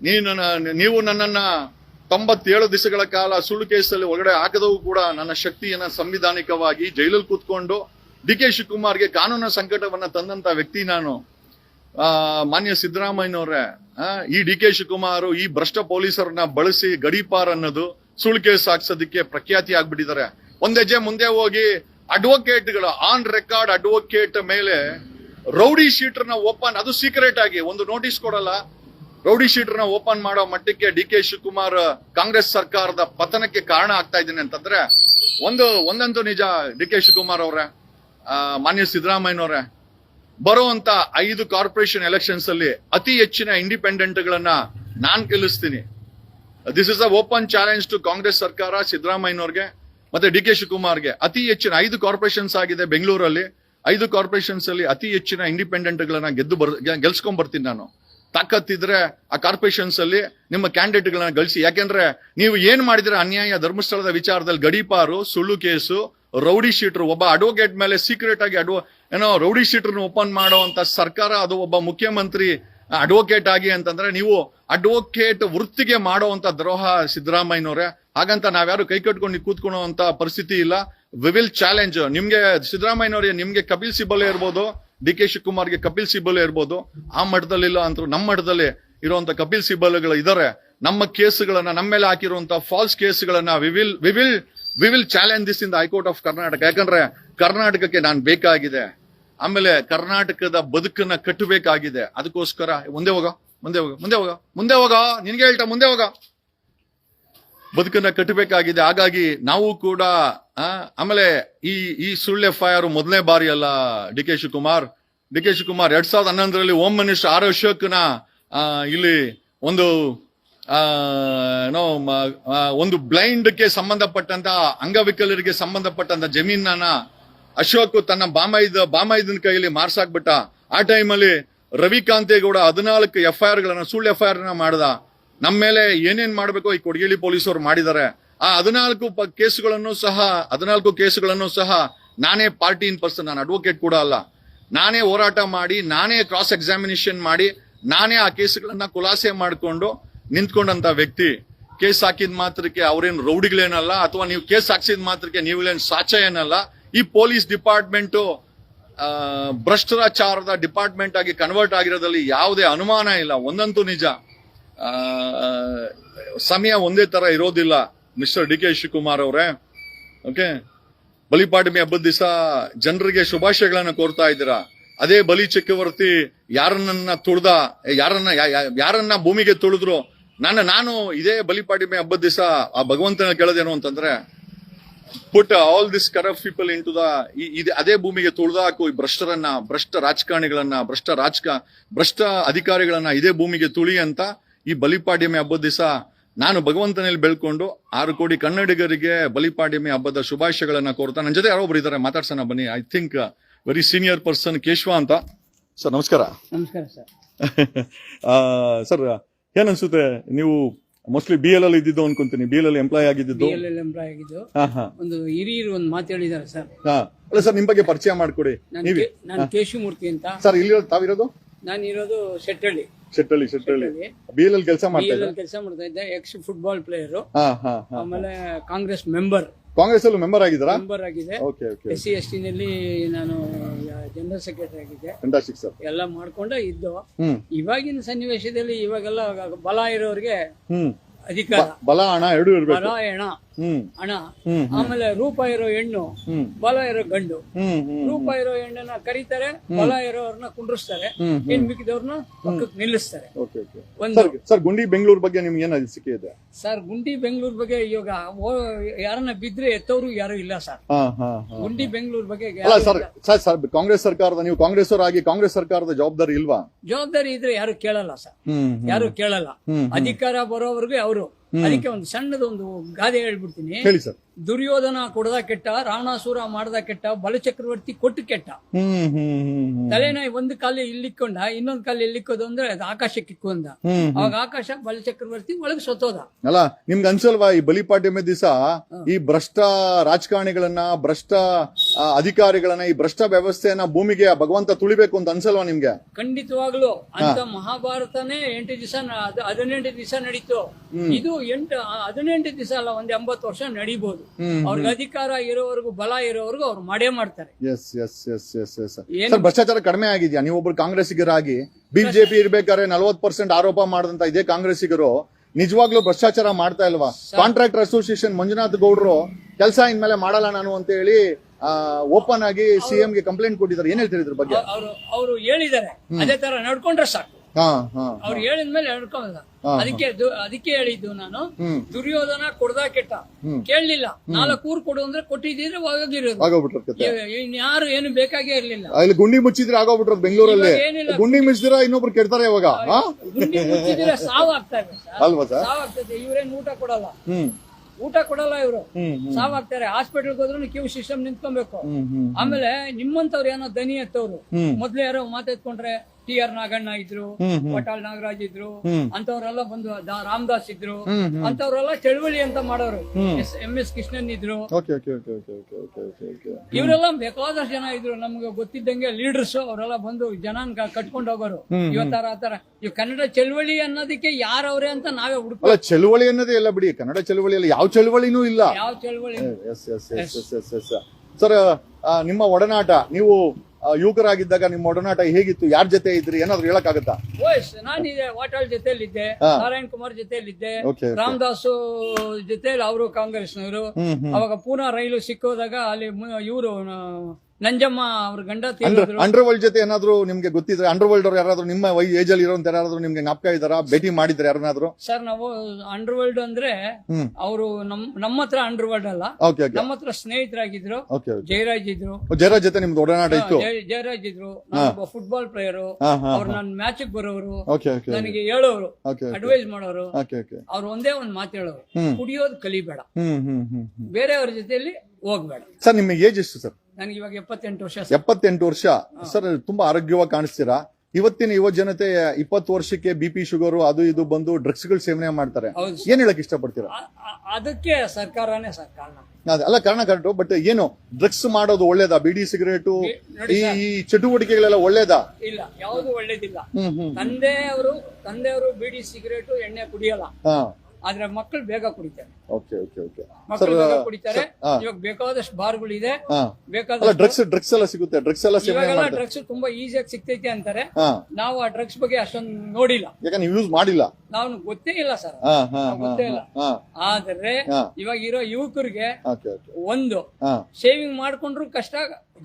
Speaker 1: ನೀನು ನೀವು ನನ್ನನ್ನ ತೊಂಬತ್ತೇಳು ದಿವಸಗಳ ಕಾಲ ಸುಳ್ಳು ಕೇಸಲ್ಲಿ ಒಳಗಡೆ ಹಾಕದವು ಕೂಡ ನನ್ನ ಶಕ್ತಿಯನ್ನ ಸಂವಿಧಾನಿಕವಾಗಿ ಜೈಲಲ್ಲಿ ಕೂತ್ಕೊಂಡು ಡಿ ಕೆ ಶಿವಕುಮಾರ್ಗೆ ಕಾನೂನು ಸಂಕಟವನ್ನ ತಂದಂತ ವ್ಯಕ್ತಿ ನಾನು. ಮಾನ್ಯ ಸಿದ್ದರಾಮಯ್ಯನವ್ರೆ ಈ ಡಿ ಕೆ ಶಿವಕುಮಾರ್ ಈ ಭ್ರಷ್ಟ ಪೊಲೀಸರನ್ನ ಬಳಸಿ ಗಡೀಪಾರ್ ಅನ್ನೋದು ಸುಳ್ಳು ಕೇಸ್ ಹಾಕ್ಸೋದಕ್ಕೆ ಪ್ರಖ್ಯಾತಿ ಆಗ್ಬಿಟ್ಟಿದ್ದಾರೆ. ಒಂದ್ ಹೆಜ್ಜೆ ಮುಂದೆ ಹೋಗಿ ಅಡ್ವೊಕೇಟ್ಗಳು, ಆನ್ ರೆಕಾರ್ಡ್ ಅಡ್ವೊಕೇಟ್ ಮೇಲೆ ರೌಡಿ ಶೀಟರ್ನ ಓಪನ್, ಅದು ಸೀಕ್ರೆಟ್ ಆಗಿ, ಒಂದು ನೋಟಿಸ್ ಕೊಡಲ್ಲ. ರೌಡಿ ಶೀಟರ್ನ ಓಪನ್ ಮಾಡೋ ಮಟ್ಟಕ್ಕೆ ಡಿ ಕೆ ಶಿವಕುಮಾರ್ ಕಾಂಗ್ರೆಸ್ ಸರ್ಕಾರದ ಪತನಕ್ಕೆ ಕಾರಣ ಆಗ್ತಾ ಇದ್ದೀನಿ ಅಂತಂದ್ರೆ, ಒಂದು, ಒಂದಂತೂ ನಿಜ ಡಿ ಕೆ ಶಿವಕುಮಾರ್ ಅವ್ರೆ ಮಾನ್ಯ ಸಿದ್ದರಾಮಯ್ಯನವ್ರೆ ಬರುವಂತ ಐದು ಕಾರ್ಪೊರೇಷನ್ ಎಲೆಕ್ಷನ್ಸ್ ಅಲ್ಲಿ ಅತಿ ಹೆಚ್ಚಿನ ಇಂಡಿಪೆಂಡೆಂಟ್ ಗಳನ್ನ ನಾನ್ ಗೆಲ್ಲಿಸ್ತೀನಿ. This is a open challenge to Congress ಸರ್ಕಾರ, ಸಿದ್ದರಾಮಯ್ಯನವ್ರಿಗೆ, ಮತ್ತೆ ಡಿ ಕೆ ಶಿವಕುಮಾರ್ಗೆ. ಅತಿ ಹೆಚ್ಚಿನ ಐದು ಕಾರ್ಪೊರೇಷನ್ಸ್ ಆಗಿದೆ ಬೆಂಗಳೂರಲ್ಲಿ. ಐದು ಕಾರ್ಪೊರೇಷನ್ಸ್ ಅಲ್ಲಿ ಅತಿ ಹೆಚ್ಚಿನ ಇಂಡಿಪೆಂಡೆಂಟ್ ಗಳನ್ನ ಗೆದ್ದು ಬರ್ ಗೆಲ್ಸ್ಕೊಂಡ್ ಬರ್ತೀನಿ ನಾನು. ತಾಕತ್ತಿದ್ರೆ ಆ ಕಾರ್ಪೊರೇಷನ್ಸ್ ಅಲ್ಲಿ ನಿಮ್ಮ ಕ್ಯಾಂಡಿಡೇಟ್ ಗಳನ್ನ ಗಳಿಸಿ. ಯಾಕೆಂದ್ರೆ ನೀವು ಏನ್ ಮಾಡಿದ್ರೆ ಅನ್ಯಾಯ ಧರ್ಮಸ್ಥಳದ ವಿಚಾರದಲ್ಲಿ ಗಡೀಪಾರು, ಸುಳ್ಳು ಕೇಸು ರೌಡಿ ಶೀಟರ್, ಒಬ್ಬ ಅಡ್ವೊಕೇಟ್ ಮೇಲೆ ಸೀಕ್ರೆಟ್ ಆಗಿ ಅಡ್ವ ಏನೋ ರೌಡಿ ಶೀಟರ್ ಓಪನ್ ಮಾಡುವಂತ ಸರ್ಕಾರ, ಅದು ಒಬ್ಬ ಮುಖ್ಯಮಂತ್ರಿ ಅಡ್ವೊಕೇಟ್ ಆಗಿ ಅಂತಂದ್ರೆ ನೀವು ಅಡ್ವೊಕೇಟ್ ವೃತ್ತಿಗೆ ಮಾಡುವಂತ ದ್ರೋಹ ಸಿದ್ದರಾಮಯ್ಯನವ್ರೆ. ಹಾಗಂತ ನಾವ್ಯಾರು ಕೈ ಕಟ್ಕೊಂಡು ಕೂತ್ಕೊಳ್ಳುವಂತ ಪರಿಸ್ಥಿತಿ ಇಲ್ಲ. ವಿ ವಿಲ್ ಚಾಲೆಂಜ್ ನಿಮ್ಗೆ ಸಿದ್ದರಾಮಯ್ಯನವ್ರಿಗೆ ನಿಮ್ಗೆ ಕಪಿಲ್ ಸಿಬಲ್ ಇರ್ಬೋದು, ಡಿ ಕೆ ಶಿವಕುಮಾರ್ಗೆ ಕಪಿಲ್ ಸಿಬಲ್ ಇರ್ಬೋದು. ಆ ಮಠದಲ್ಲಿಲ್ಲ ಅಂತ ನಮ್ಮ ಮಠದಲ್ಲಿ ಇರುವಂತ ಕಪಿಲ್ ಸಿಬಲ್ಗಳು ಇದಾರೆ. ನಮ್ಮ ಕೇಸ್ಗಳನ್ನ ನಮ್ಮ ಮೇಲೆ ಹಾಕಿರುವಂತ false ಕೇಸ್ಗಳನ್ನ we will we will we will challenge this in the high court of Karnataka ಯಾಕಂದ್ರೆ ಕರ್ನಾಟಕಕ್ಕೆ ನಾನು ಬೇಕಾಗಿದೆ. ಆಮೇಲೆ ಕರ್ನಾಟಕದ ಬದುಕನ್ನ ಕಟ್ಟಬೇಕಾಗಿದೆ. ಅದಕ್ಕೋಸ್ಕರ ಮುಂದೆ ಹೋಗ ಮುಂದೆ ಹೋಗ ಮುಂದೆ ಹೋಗ ಮುಂದೆ ಹೋಗ. ನಿನ್ಗೆ ಹೇಳ್ತಾ ಮುಂದೆ ಹೋಗ. ಬದುಕನ್ನ ಕಟ್ಟಬೇಕಾಗಿದೆ. ಹಾಗಾಗಿ ನಾವು ಕೂಡ ಆಮೇಲೆ ಈ ಈ ಸುಳ್ಳು ಎಫ್ ಐ ಆರ್ ಮೊದಲನೇ ಬಾರಿ ಅಲ್ಲ, D K Shivakumar. D K Shivakumar ಎರಡ್ ಸಾವಿರದ ಹನ್ನೊಂದರಲ್ಲಿ ಹೋಮ್ ಮಿನಿಸ್ಟರ್ ಆರ್ ಅಶೋಕ್ನ ಇಲ್ಲಿ ಒಂದು ಏನೋ ಒಂದು ಬ್ಲೈಂಡ್ಗೆ ಸಂಬಂಧಪಟ್ಟಂತ, ಅಂಗವಿಕಲರಿಗೆ ಸಂಬಂಧಪಟ್ಟಂತ ಜಮೀನನ್ನ ಅಶೋಕ್ ತನ್ನ ಬಾಮೈದ, ಬಾಮೈದನ ಕೈಯಲ್ಲಿ ಮಾರ್ಸಾಕ್ಬಿಟ್ಟ. ಆ ಟೈಮಲ್ಲಿ ರವಿಕಾಂತೇಗೌಡ ಹದಿನಾಲ್ಕು ಎಫ್ ಐ ಆರ್ ಗಳನ್ನ, ಸುಳ್ಳು ಎಫ್ ಐ ಆರ್ ಮಾಡ್ದ. ನಮ್ಮ ಮೇಲೆ ಏನೇನ್ ಮಾಡ್ಬೇಕು ಈ ಕೊಡಗೇಲಿ ಪೊಲೀಸರು ಮಾಡಿದ್ದಾರೆ. ಆ ಹದಿನಾಲ್ಕು ಕೇಸುಗಳನ್ನು ಸಹ, ಹದಿನಾಲ್ಕು ಕೇಸುಗಳನ್ನು ಸಹ ನಾನೇ ಪಾರ್ಟಿ ಇನ್ ಪರ್ಸನ್, ನಾನು ಅಡ್ವೊಕೇಟ್ ಕೂಡ ಅಲ್ಲ. ನಾನೇ ಹೋರಾಟ ಮಾಡಿ, ನಾನೇ ಕ್ರಾಸ್ ಎಕ್ಸಾಮಿನೇಷನ್ ಮಾಡಿ, ನಾನೇ ಆ ಕೇಸುಗಳನ್ನ ಖುಲಾಸೆ ಮಾಡಿಕೊಂಡು ನಿಂತ್ಕೊಂಡಂತ ವ್ಯಕ್ತಿ ಕೇಸ್ ಹಾಕಿದ ಮಾತ್ರಕ್ಕೆ ಅವ್ರೇನ್ ರೌಡಿಗಳೇನಲ್ಲ? ಅಥವಾ ನೀವು ಕೇಸ್ ಹಾಕ್ಸಿದ ಮಾತ್ರಕ್ಕೆ ನೀವುಗಳೇನ್ ಸಾಚ ಏನಲ್ಲ ಈ ಪೊಲೀಸ್ ಡಿಪಾರ್ಟ್ಮೆಂಟು ಭ್ರಷ್ಟಾಚಾರದ ಡಿಪಾರ್ಟ್ಮೆಂಟ್ ಆಗಿ ಕನ್ವರ್ಟ್ ಆಗಿರೋದ್ರಲ್ಲಿ ಯಾವುದೇ ಅನುಮಾನ ಇಲ್ಲ. ಒಂದಂತೂ ನಿಜ. ಸಮಯ ಒಂದೇ ತರ ಇರೋದಿಲ್ಲ ಮಿಸ್ಟರ್ ಡಿ ಕೆ ಶಿವಕುಮಾರ್ ಅವರೇ. ಓಕೆ? ಬಲಿಪಾಡಮಿ ಹಬ್ಬದ ದಿವಸ ಜನರಿಗೆ ಶುಭಾಶಯಗಳನ್ನು ಕೋರ್ತಾ ಇದ್ದೀರಾ? ಅದೇ ಬಲಿ ಚಕ್ರವರ್ತಿ ಯಾರನ್ನ ತುಳ್ದ, ಯಾರನ್ನ ಯಾರನ್ನ ಭೂಮಿಗೆ ತುಳಿದ್ರು ನಾನು ನಾನು ಇದೇ ಬಲಿಪಾಡಿಮೆ ಹಬ್ಬದ ದಿವಸ ಆ ಭಗವಂತನ ಕೇಳೋದೇನು ಅಂತಂದ್ರೆ put all this corrupt people in to the ಇದೆ ಅದೇ ಭೂಮಿಗೆ ತುಳಿದಾಕು ಈ ಭ್ರಷ್ಟರನ್ನ ಭ್ರಷ್ಟ ರಾಜಕಾರಣಿಗಳನ್ನ ಭ್ರಷ್ಟ ರಾಜಕ ಭ್ರಷ್ಟ ಅಧಿಕಾರಿಗಳನ್ನ ಇದೇ ಭೂಮಿಗೆ ತುಳಿ ಅಂತ ಈ ಬಲಿಪಾಡ್ಯಮೆ ಹಬ್ಬದ ದಿವಸ ನಾನು ಭಗವಂತನಲ್ಲಿ ಬೆಳ್ಕೊಂಡು ಆರು ಕೋಟಿ ಕನ್ನಡಿಗರಿಗೆ ಬಲಿಪಾಡ್ಯಮೆ ಹಬ್ಬದ ಶುಭಾಶಯಗಳನ್ನ ಕೋರ್ತಾ ನನ್ನ ಜೊತೆ ಯಾರೋ ಒಬ್ರು ಇದ್ದಾರೆ ಮಾತಾಡ್ಸೋಣ ಬನ್ನಿ. I think very senior person Keshava ಅಂತ. ಸರ್ ನಮಸ್ಕಾರ.
Speaker 2: ನಮಸ್ಕಾರ ಸರ್.
Speaker 1: ಸರ್ ಏನ್ ಅನ್ಸುತ್ತೆ ನೀವು ಮೋಸ್ಟ್ಲಿ ಬಿ ಎಲ್ ಅಲ್ಲಿ ಇದ್ದಿದ್ದು ಅನ್ಕೊಂತೀನಿ. ಬಿ ಎಲ್ ಅಲ್ಲಿ ಎಂಪ್ಲಾಯ್ ಆಗಿದ್ದು
Speaker 2: ಎಲ್ ಎಂಪ್ಲಾಯ್ ಆಗಿದ್ದು. ಒಂದು ಹಿರಿಯರು ಒಂದು ಮಾತು ಹೇಳಿದ್ದಾರೆ ಸರ್.
Speaker 1: ಹಾ. ಅಲ್ಲ ಸರ್ ನಿಮ್ ಬಗ್ಗೆ ಪರಿಚಯ ಮಾಡ್ಕೊಡಿ.
Speaker 2: ನಾನು
Speaker 1: ನೀವೇ.
Speaker 2: ಕೇ- ನಾನು ಕೇಶವಮೂರ್ತಿ ಅಂತ.
Speaker 1: ಸರ್ ಇಲ್ಲಿ ತಾವಿರೋದು?
Speaker 2: ನಾನು ಇರೋದು ಶೆಟ್ಟಳ್ಳಿ.
Speaker 1: ಶೆಟ್ಟಳ್ಳಿ ಶೆಟ್ಟಳ್ಳಿ. ಬಿ ಎಲ್ ಅಲ್ಲಿ ಕೆಲಸ ಮಾಡ್ತಾ ಇದ್ದಾರೆ?
Speaker 2: ಕೆಲಸ ಮಾಡ್ತಾ ಇದ್ದೆ ಎಕ್ಸ್ ಫುಟ್ಬಾಲ್ ಪ್ಲೇಯರು
Speaker 1: ಹಾ ಹಾ ಹಾ.
Speaker 2: ಆಮೇಲೆ ಕಾಂಗ್ರೆಸ್ ಮೆಂಬರ್
Speaker 1: ಕಾಂಗ್ರೆಸ್ ಅಲ್ಲೂ ಮೆಂಬರ್ ಆಗಿದ್ದಾರಾ?
Speaker 2: ಮೆಂಬರ್ ಆಗಿದೆ.
Speaker 1: Okay okay
Speaker 2: S C S ಟಿನಲ್ಲಿ ನಾನು ಜನರಲ್ ಸೆಕ್ರೆಟರಿ ಆಗಿದ್ದೆ
Speaker 1: ಫ್ಯಾಂಟಾಸ್ಟಿಕ್ ಸರ್
Speaker 2: ಎಲ್ಲ ಮಾಡ್ಕೊಂಡೆ ಇದ್ದು.
Speaker 1: ಹ್ಮ್.
Speaker 2: ಇವಾಗಿನ ಸನ್ನಿವೇಶದಲ್ಲಿ ಇವಾಗೆಲ್ಲ ಬಲ ಇರೋರಿಗೆ
Speaker 1: ಹ್ಮ್.
Speaker 2: ಅಧಿಕಾರ.
Speaker 1: ಬಲ ಹಣ ಎರಡು ಇರಬೇಕು.
Speaker 2: ಬಲ ಹೆಣ. ಹಣ ಆಮೇಲೆ ರೂಪ ಇರೋ ಹೆಣ್ಣು ಬಲ ಇರೋ ಗಂಡು. ರೂಪ ಇರೋ ಹೆಣ್ಣನ್ನ ಕರೀತಾರೆ ಬಲ ಇರೋರ್ನ ಕುಂಡ್ರಿಸ್ತಾರೆ. ಏನ್ ಮಿಕ್ಕಿದವ್ರನ್ನ ಪಕ್ಕಕ್ಕೆ ನಿಲ್ಲಿಸ್ತಾರೆ.
Speaker 1: ಸರ್ ಗುಂಡಿ ಬೆಂಗಳೂರು ಬಗ್ಗೆ ನಿಮ್ಗೆ ಏನು ಅನಿಸಿಕೆ ಇದೆ?
Speaker 2: ಸರ್ ಗುಂಡಿ ಬೆಂಗಳೂರು ಬಗ್ಗೆ ಇವಾಗ ಯಾರನ್ನ ಬಿದ್ರೆ ಎತ್ತವರು ಯಾರು ಇಲ್ಲ ಸರ್. ಗುಂಡಿ ಬೆಂಗಳೂರು ಬಗ್ಗೆ
Speaker 1: ಸರ್ ಸರ್ ಕಾಂಗ್ರೆಸ್ ಸರ್ಕಾರದ ನೀವು ಕಾಂಗ್ರೆಸ್ ಆಗಿ ಕಾಂಗ್ರೆಸ್ ಸರ್ಕಾರದ ಜವಾಬ್ದಾರಿ ಇಲ್ವಾ?
Speaker 2: ಜವಾಬ್ದಾರಿ ಇದ್ರೆ ಯಾರು ಕೇಳಲ್ಲ ಸರ್. ಯಾರು ಕೇಳಲ್ಲ. ಅಧಿಕಾರ ಬರೋವರೆಗೂ ಅವರು. ಅದಕ್ಕೆ ಒಂದು ಸಣ್ಣದೊಂದು ಗಾದೆ ಹೇಳ್ಬಿಡ್ತೀನಿ.
Speaker 1: ಹೇಳಿ ಸರ್.
Speaker 2: ದುರ್ಯೋಧನ ಕೊಡದ ಕೆಟ್ಟ ರಾವಣಾಸುರ ಮಾಡದ ಕೆಟ್ಟ ಬಲಚಕ್ರವರ್ತಿ ಕೊಟ್ಟು ಕೆಟ್ಟ. ತಲೆನಾಯಿ ಒಂದು ಕಾಲು ಇಲ್ಲಿಕ್ಕೊಂಡ ಇನ್ನೊಂದ್ ಕಾಲು ಇಲ್ಲಿಕ್ಕೋದು ಅಂದ್ರೆ ಅದು ಆಕಾಶಕ್ಕೆ ಇಕ್ಕೊಂಡ
Speaker 1: ಹ್ಮ್
Speaker 2: ಅವಾಗ ಆಕಾಶ ಬಲಚಕ್ರವರ್ತಿ ಒಳಗೆ ಸತ್ತೋದ.
Speaker 1: ಅಲ್ಲ ನಿಮ್ಗೆ ಅನ್ಸಲ್ವಾ ಈ ಬಲಿಪಾಡ್ಯಮೆ ದಿವಸ ಈ ಭ್ರಷ್ಟ ರಾಜಕಾರಣಿಗಳನ್ನ ಭ್ರಷ್ಟ ಅಧಿಕಾರಿಗಳನ್ನ ಈ ಭ್ರಷ್ಟ ವ್ಯವಸ್ಥೆಯನ್ನ ಭೂಮಿಗೆ ಭಗವಂತ ತುಳಿಬೇಕು ಅಂತ ಅನ್ಸಲ್ವಾ ನಿಮ್ಗೆ?
Speaker 2: ಖಂಡಿತವಾಗ್ಲು. ಅಂತ ಮಹಾಭಾರತನೇ ಎಂಟು ದಿವಸ ಹದಿನೆಂಟು ದಿವಸ ನಡೀತು. ಇದು ಎಂಟು ಹದಿನೆಂಟು ದಿವಸ ಅಲ್ಲ ಒಂದ್ ಎಂಬತ್ತು ವರ್ಷ ನಡೀಬಹುದು. ಅವ್ರಿಗೆ ಅಧಿಕಾರ ಇರೋವರೆಗೂ ಬಲ ಇರೋವರೆಗೂ ಅವ್ರು ಮಾಡೇ ಮಾಡ್ತಾರೆ.
Speaker 1: Yes yes yes yes yes
Speaker 2: ಏನು-
Speaker 1: ಸರ್ ಭ್ರಷ್ಟಾಚಾರ ಕಡಿಮೆ ಆಗಿದ್ಯಾ? ನೀವೊಬ್ರು ಕಾಂಗ್ರೆಸ್ಸಿಗರಾಗಿ ಬಿಜೆಪಿ ಇರ್ಬೇಕಾದ್ರೆ ನಲವತ್ ಪರ್ಸೆಂಟ್ ಆರೋಪ ಮಾಡಿದಂತ ಇದೇ ಕಾಂಗ್ರೆಸ್ಸಿಗರು ನಿಜವಾಗ್ಲೂ ಭ್ರಷ್ಟಾಚಾರ ಮಾಡ್ತಾ ಇಲ್ವಾ? ಕಾಂಟ್ರಾಕ್ಟರ್ ಅಸೋಸಿಯೇಷನ್ ಮಂಜುನಾಥ್ ಗೌಡ್ರು ಕೆಲಸ ಇನ್ಮೇಲೆ ಮಾಡಲ್ಲ ನಾನು ಅಂತ ಹೇಳಿ ಓಪನ್ ಆಗಿ ಸಿಎಂ ಗೆ ಕಂಪ್ಲೇಂಟ್ ಕೊಟ್ಟಿದ್ದಾರೆ. ಏನ್ ಹೇಳ್ತೀರಿ ಇದ್ರ ಬಗ್ಗೆ?
Speaker 2: ಅವರು ಅವರು ಹೇಳಿದ್ದಾರೆ. ಅದೇ ತರ ನಡ್ಕೊಂಡ್ರೆ ಸಾಕು.
Speaker 1: ಹಾ ಹಾ
Speaker 2: ಅವ್ರು ಹೇಳಿದ್ಮೇಲೆ ನಡ್ಕೊಂಡ ಅದಕ್ಕೆ ಅದಕ್ಕೆ ಹೇಳಿದ್ದು ನಾನು ದುರ್ಯೋಧನ ಕೊಡ್ದ ಕೆಟ್ಟ. ಕೇಳಲಿಲ್ಲ. ನಾಲ್ಕು ಊರು ಕೊಡು ಅಂದ್ರೆ ಕೊಟ್ಟಿದ್ರೆ ಇನ್ಯಾರು ಏನು ಬೇಕಾಗೇ ಇರ್ಲಿಲ್ಲ.
Speaker 1: ಇಲ್ಲಿ ಗುಂಡಿ ಮುಚ್ಚಿದ್ರೆ ಆಗೋಗ್ಬಿಟ್ರು ಬೆಂಗಳೂರಲ್ಲಿ.
Speaker 2: ಏನಿಲ್ಲ.
Speaker 1: ಗುಂಡಿ ಮುಚ್ಚಿದ್ರ ಇನ್ನೊಬ್ರು ಕೆಡ್ತಾರೆ ಇವಾಗ
Speaker 2: ಗುಂಡಿ ಮುಚ್ಚಿದ್ರೆ ಸಾವು ಆಗ್ತಾ ಸರ್.
Speaker 1: ಅಲ್ವಾ ಸರ್?
Speaker 2: ಸಾವು ಆಗ್ತದೆ ಇವ್ರೇನ್ ಊಟ ಕೊಡಲ್ಲ. ಊಟ ಕೊಡಲ್ಲ ಇವರು.
Speaker 1: ಸಾವಾಗ್ತಾರೆ ಹಾಸ್ಪಿಟಲ್
Speaker 2: ಸಾವು ಆಗ್ತಾರೆ ಹಾಸ್ಪಿಟಲ್ಗೆ ಹೋದ್ರು ಕ್ಯೂ ಸಿಸ್ಟಮ್ ನಿಂತ್ಕೊಬೇಕು. ಆಮೇಲೆ ನಿಮ್ಮಂತವ್ರು ಏನೋ ದನಿ ಎತ್ತವ್ರು. ಮೊದ್ಲು ಯಾರೋ ಮಾತಾಡ್ಕೊಂಡ್ರೆ ಟಿ ಆರ್ ನಾಗಣ್ಣ ಇದ್ರು ಪಟಾಳ್ ನಾಗರಾಜ್ ಇದ್ರು ಅಂತವ್ರೆಲ್ಲ ಬಂದು ರಾಮದಾಸ್ ಇದ್ರು. ಅಂತವ್ರೆಲ್ಲ ಚಳವಳಿ ಅಂತ ಮಾಡೋರು. ಎಂ ಎಸ್ ಕೃಷ್ಣನ್ ಇದ್ರು. ಇವರೆಲ್ಲ ಬೇಕಾದಷ್ಟು ಜನ ಇದ್ರು. ನಮ್ಗೆ ಗೊತ್ತಿದ್ದಂಗೆ ಲೀಡರ್ಸ್ ಅವರೆಲ್ಲ ಬಂದು ಜನ ಕಟ್ಕೊಂಡು ಹೋಗೋರು. ಇವತ್ತರ ಆತರ. ಇವ್ ಕನ್ನಡ ಚಳವಳಿ ಅನ್ನೋದಕ್ಕೆ ಯಾರವ್ರೆ ಅಂತ ನಾವೇ ಹುಡುಕ
Speaker 1: ಚಳುವಳಿ ಅನ್ನೋದೇ ಇಲ್ಲ ಬಿಡಿ. ಕನ್ನಡ ಚಳುವಳಿ ಇಲ್ಲ ಯಾವ ಚಳವಳಿನೂ ಇಲ್ಲ.
Speaker 2: ಯಾವ ಚಳವಳಿ?
Speaker 1: ಸರ್ ನಿಮ್ಮ ಒಡನಾಟ ನೀವು ಯುವಕರಾಗಿದ್ದಾಗ ನಿಮ್ಮ ಒಡನಾಟ ಹೇಗಿತ್ತು? ಯಾರ ಜೊತೆ ಇದ್ರಿ? ಏನಾದ್ರು ಹೇಳಕ್ಕಾಗತ್ತಾ?
Speaker 2: ಓಯ್ ನಾನಿದೆ ವಾಟಾಳ್ ಜೊತೆಲಿದ್ದೆ
Speaker 1: ಹಾ.
Speaker 2: ನಾರಾಯಣ್ ಕುಮಾರ್ ಜೊತೆಲಿದ್ದೆ
Speaker 1: ಇದ್ದೆ
Speaker 2: ರಾಮದಾಸು ಜೊತೆಲಿ ಅವರು ಕಾಂಗ್ರೆಸ್ನವರು. ಅವಾಗ ಪೂನಾ ರೈಲು ಸಿಕ್ಕೋದಾಗ ಅಲ್ಲಿ ಇವರು ನಂಜಮ್ಮ ಅವ್ರ ಗಂಡ ತೀರಿದ್ರು
Speaker 1: ಅಂಡರ್ ವರ್ಲ್ಡ್ ಜೊತೆ ಏನಾದ್ರು ನಿಮ್ಗೆ ಗೊತ್ತಿದ್ರೆ ಅಂಡರ್ ವರ್ಲ್ಡ್ ಅವ್ರು ಯಾರಾದ್ರೂ ನಿಮ್ಮ ವೈ ಏಜ್ ಅಲ್ಲಿ ಇರೋಂತ ಯಾರಾದ್ರೂ ನಿಮ್ಗೆ ಜ್ಞಾಪಕ ಇದಾರಾ ಭೇಟಿ ಮಾಡಿದ್ರೆ ಯಾರನ್ನಾದ್ರೂ?
Speaker 2: ಸರ್ ನಾವು ಅಂಡರ್ ವರ್ಲ್ಡ್ ಅಂದ್ರೆ
Speaker 1: ಹ್ಮ್.
Speaker 2: ಅವರು ನಮ್ ನಮ್ಮ ಹತ್ರ ಅಂಡರ್ ವರ್ಲ್ಡ್ ಅಲ್ಲ.
Speaker 1: Okay okay.
Speaker 2: ನಮ್ಮ ಹತ್ರ ಸ್ನೇಹಿತರಾಗಿದ್ರು.
Speaker 1: Okay okay.
Speaker 2: ಜಯರಾಜ್ ಇದ್ರು.
Speaker 1: ಜಯರಾಜ್ ಜೊತೆ ನಿಮ್ದು ಒಡನಾಟ ಇತ್ತು?
Speaker 2: ಜಯ- ಜಯರಾಜ್ ಇದ್ರು. ನಾನೊಬ್ಬ ಫುಟ್ಬಾಲ್ ಪ್ಲೇಯರು
Speaker 1: ಹಾ ಹಾ
Speaker 2: ಅವ್ರು ನನ್ನ ಮ್ಯಾಚ್ ಬರೋರು
Speaker 1: ಓಕೆ ಓಕೆ
Speaker 2: ನನಗೆ ಹೇಳೋರು
Speaker 1: ಓಕೆ
Speaker 2: ಅಡ್ವೈಸ್ ಮಾಡೋರು.
Speaker 1: Okay okay.
Speaker 2: ಅವ್ರು ಒಂದೇ ಒಂದ್ ಮಾತು ಹೇಳೋರು.
Speaker 1: ಹ್ಮ್.
Speaker 2: ಕುಡಿಯೋದು ಕಲಿಬೇಡ.
Speaker 1: ಹ್ಮ್ ಹ್ಮ್ ಹ್ಮ್ ಹ್ಮ್.
Speaker 2: ಬೇರೆಯವ್ರ ಜೊತೆಯಲ್ಲಿ ಹೋಗ್ಬೇಡ.
Speaker 1: ಸರ್ ನಿಮಗೆ ಏಜ್ ಎಷ್ಟು ಸರ್?
Speaker 2: ನನಗೆ ಇವಾಗ ಎಪ್ಪತ್ತೆಂಟು ವರ್ಷ
Speaker 1: ಎಪ್ಪತ್ತೆಂಟು ವರ್ಷ. ಸರ್ ತುಂಬಾ ಆರೋಗ್ಯವಾಗಿ ಕಾಣಿಸ್ತೀರಾ? ಇವತ್ತಿನ ಯುವ ಜನತೆ ಇಪ್ಪತ್ತು ವರ್ಷಕ್ಕೆ ಬಿ ಪಿ ಶುಗರ್ ಅದು ಇದು ಬಂದು ಡ್ರಗ್ಸ್ಗಳು ಸೇವನೆ ಮಾಡ್ತಾರೆ.
Speaker 2: ಹೌದು
Speaker 1: ಏನ್ ಹೇಳಕ್ ಇಷ್ಟಪಡ್ತೀರಾ?
Speaker 2: ಅದಕ್ಕೆ ಸರ್ಕಾರನೇ ಸರ್ ಕಾರಣ.
Speaker 1: ಅದ್- ಅಲ್ಲ ಕಾರಣ ಕರೆಕ್ಟ್ ಬಟ್ ಏನು ಡ್ರಗ್ಸ್ ಮಾಡೋದು ಒಳ್ಳೇದಾ? ಬಿಡಿ ಸಿಗರೇಟು
Speaker 2: ನೋಡಿ
Speaker 1: ಈ ಈ ಚಟುವಟಿಕೆಗಳೆಲ್ಲ ಒಳ್ಳೇದಾ?
Speaker 2: ಇಲ್ಲ ಯಾವುದು ಒಳ್ಳೇದಿಲ್ಲ.
Speaker 1: ಹ್ಮ್ ಹ್ಮ್.
Speaker 2: ತಂದೆಯವರು ತಂದೆಯವರು ಬಿಡಿ ಸಿಗರೇಟು ಎಣ್ಣೆ ಕುಡಿಯಲ್ಲ.
Speaker 1: ಹಾ.
Speaker 2: ಆದ್ರೆ ಮಕ್ಕಳು ಬೇಗ ಕುಡಿತಾರೆ.
Speaker 1: Okay okay okay.
Speaker 2: ಮಕ್ಕಳು ಕುಡಿತಾರೆ. ಇವಾಗ ಬೇಕಾದಷ್ಟು ಬಾರ್ಗಳಿದೆ. ಬೇಕಾದ
Speaker 1: ಡ್ರಗ್ಸ್ ಡ್ರಗ್ಸ್ ಎಲ್ಲ ಸಿಗುತ್ತೆ. ಡ್ರಗ್ಸ್ ಎಲ್ಲ ಸೇವನೆ
Speaker 2: ಇವಾಗೆಲ್ಲ
Speaker 1: ಮಾಡ್ತಾರೆ.
Speaker 2: ಡ್ರಗ್ಸ್ ತುಂಬಾ ಈಸಿಯಾಗಿ ಸಿಗ್ತೈತೆ ಅಂತಾರೆ.
Speaker 1: ಹಾ.
Speaker 2: ನಾವು ಆ ಡ್ರಗ್ಸ್ ಬಗ್ಗೆ ಅಷ್ಟೊಂದು ನೋಡಿಲ್ಲ.
Speaker 1: ಯಾಕಂದ್ರೆ ನೀವು ಯೂಸ್ ಮಾಡಿಲ್ಲ.
Speaker 2: ನಾವು ಗೊತ್ತೇ ಇಲ್ಲ ಸರ್.
Speaker 1: ಹಾ ಹಾ ಹಾ
Speaker 2: ಗೊತ್ತೇ ಇಲ್ಲ.
Speaker 1: ಹಾ
Speaker 2: ಆದ್ರೆ
Speaker 1: ಹಾ.
Speaker 2: ಇವಾಗ ಇರೋ ಯುವಕರಿಗೆ
Speaker 1: ಓಕೆ ಓಕೆ.
Speaker 2: ಒಂದು
Speaker 1: ಹಾ.
Speaker 2: ಸೇವಿಂಗ್ ಮಾಡ್ಕೊಂಡ್ರು ಕಷ್ಟ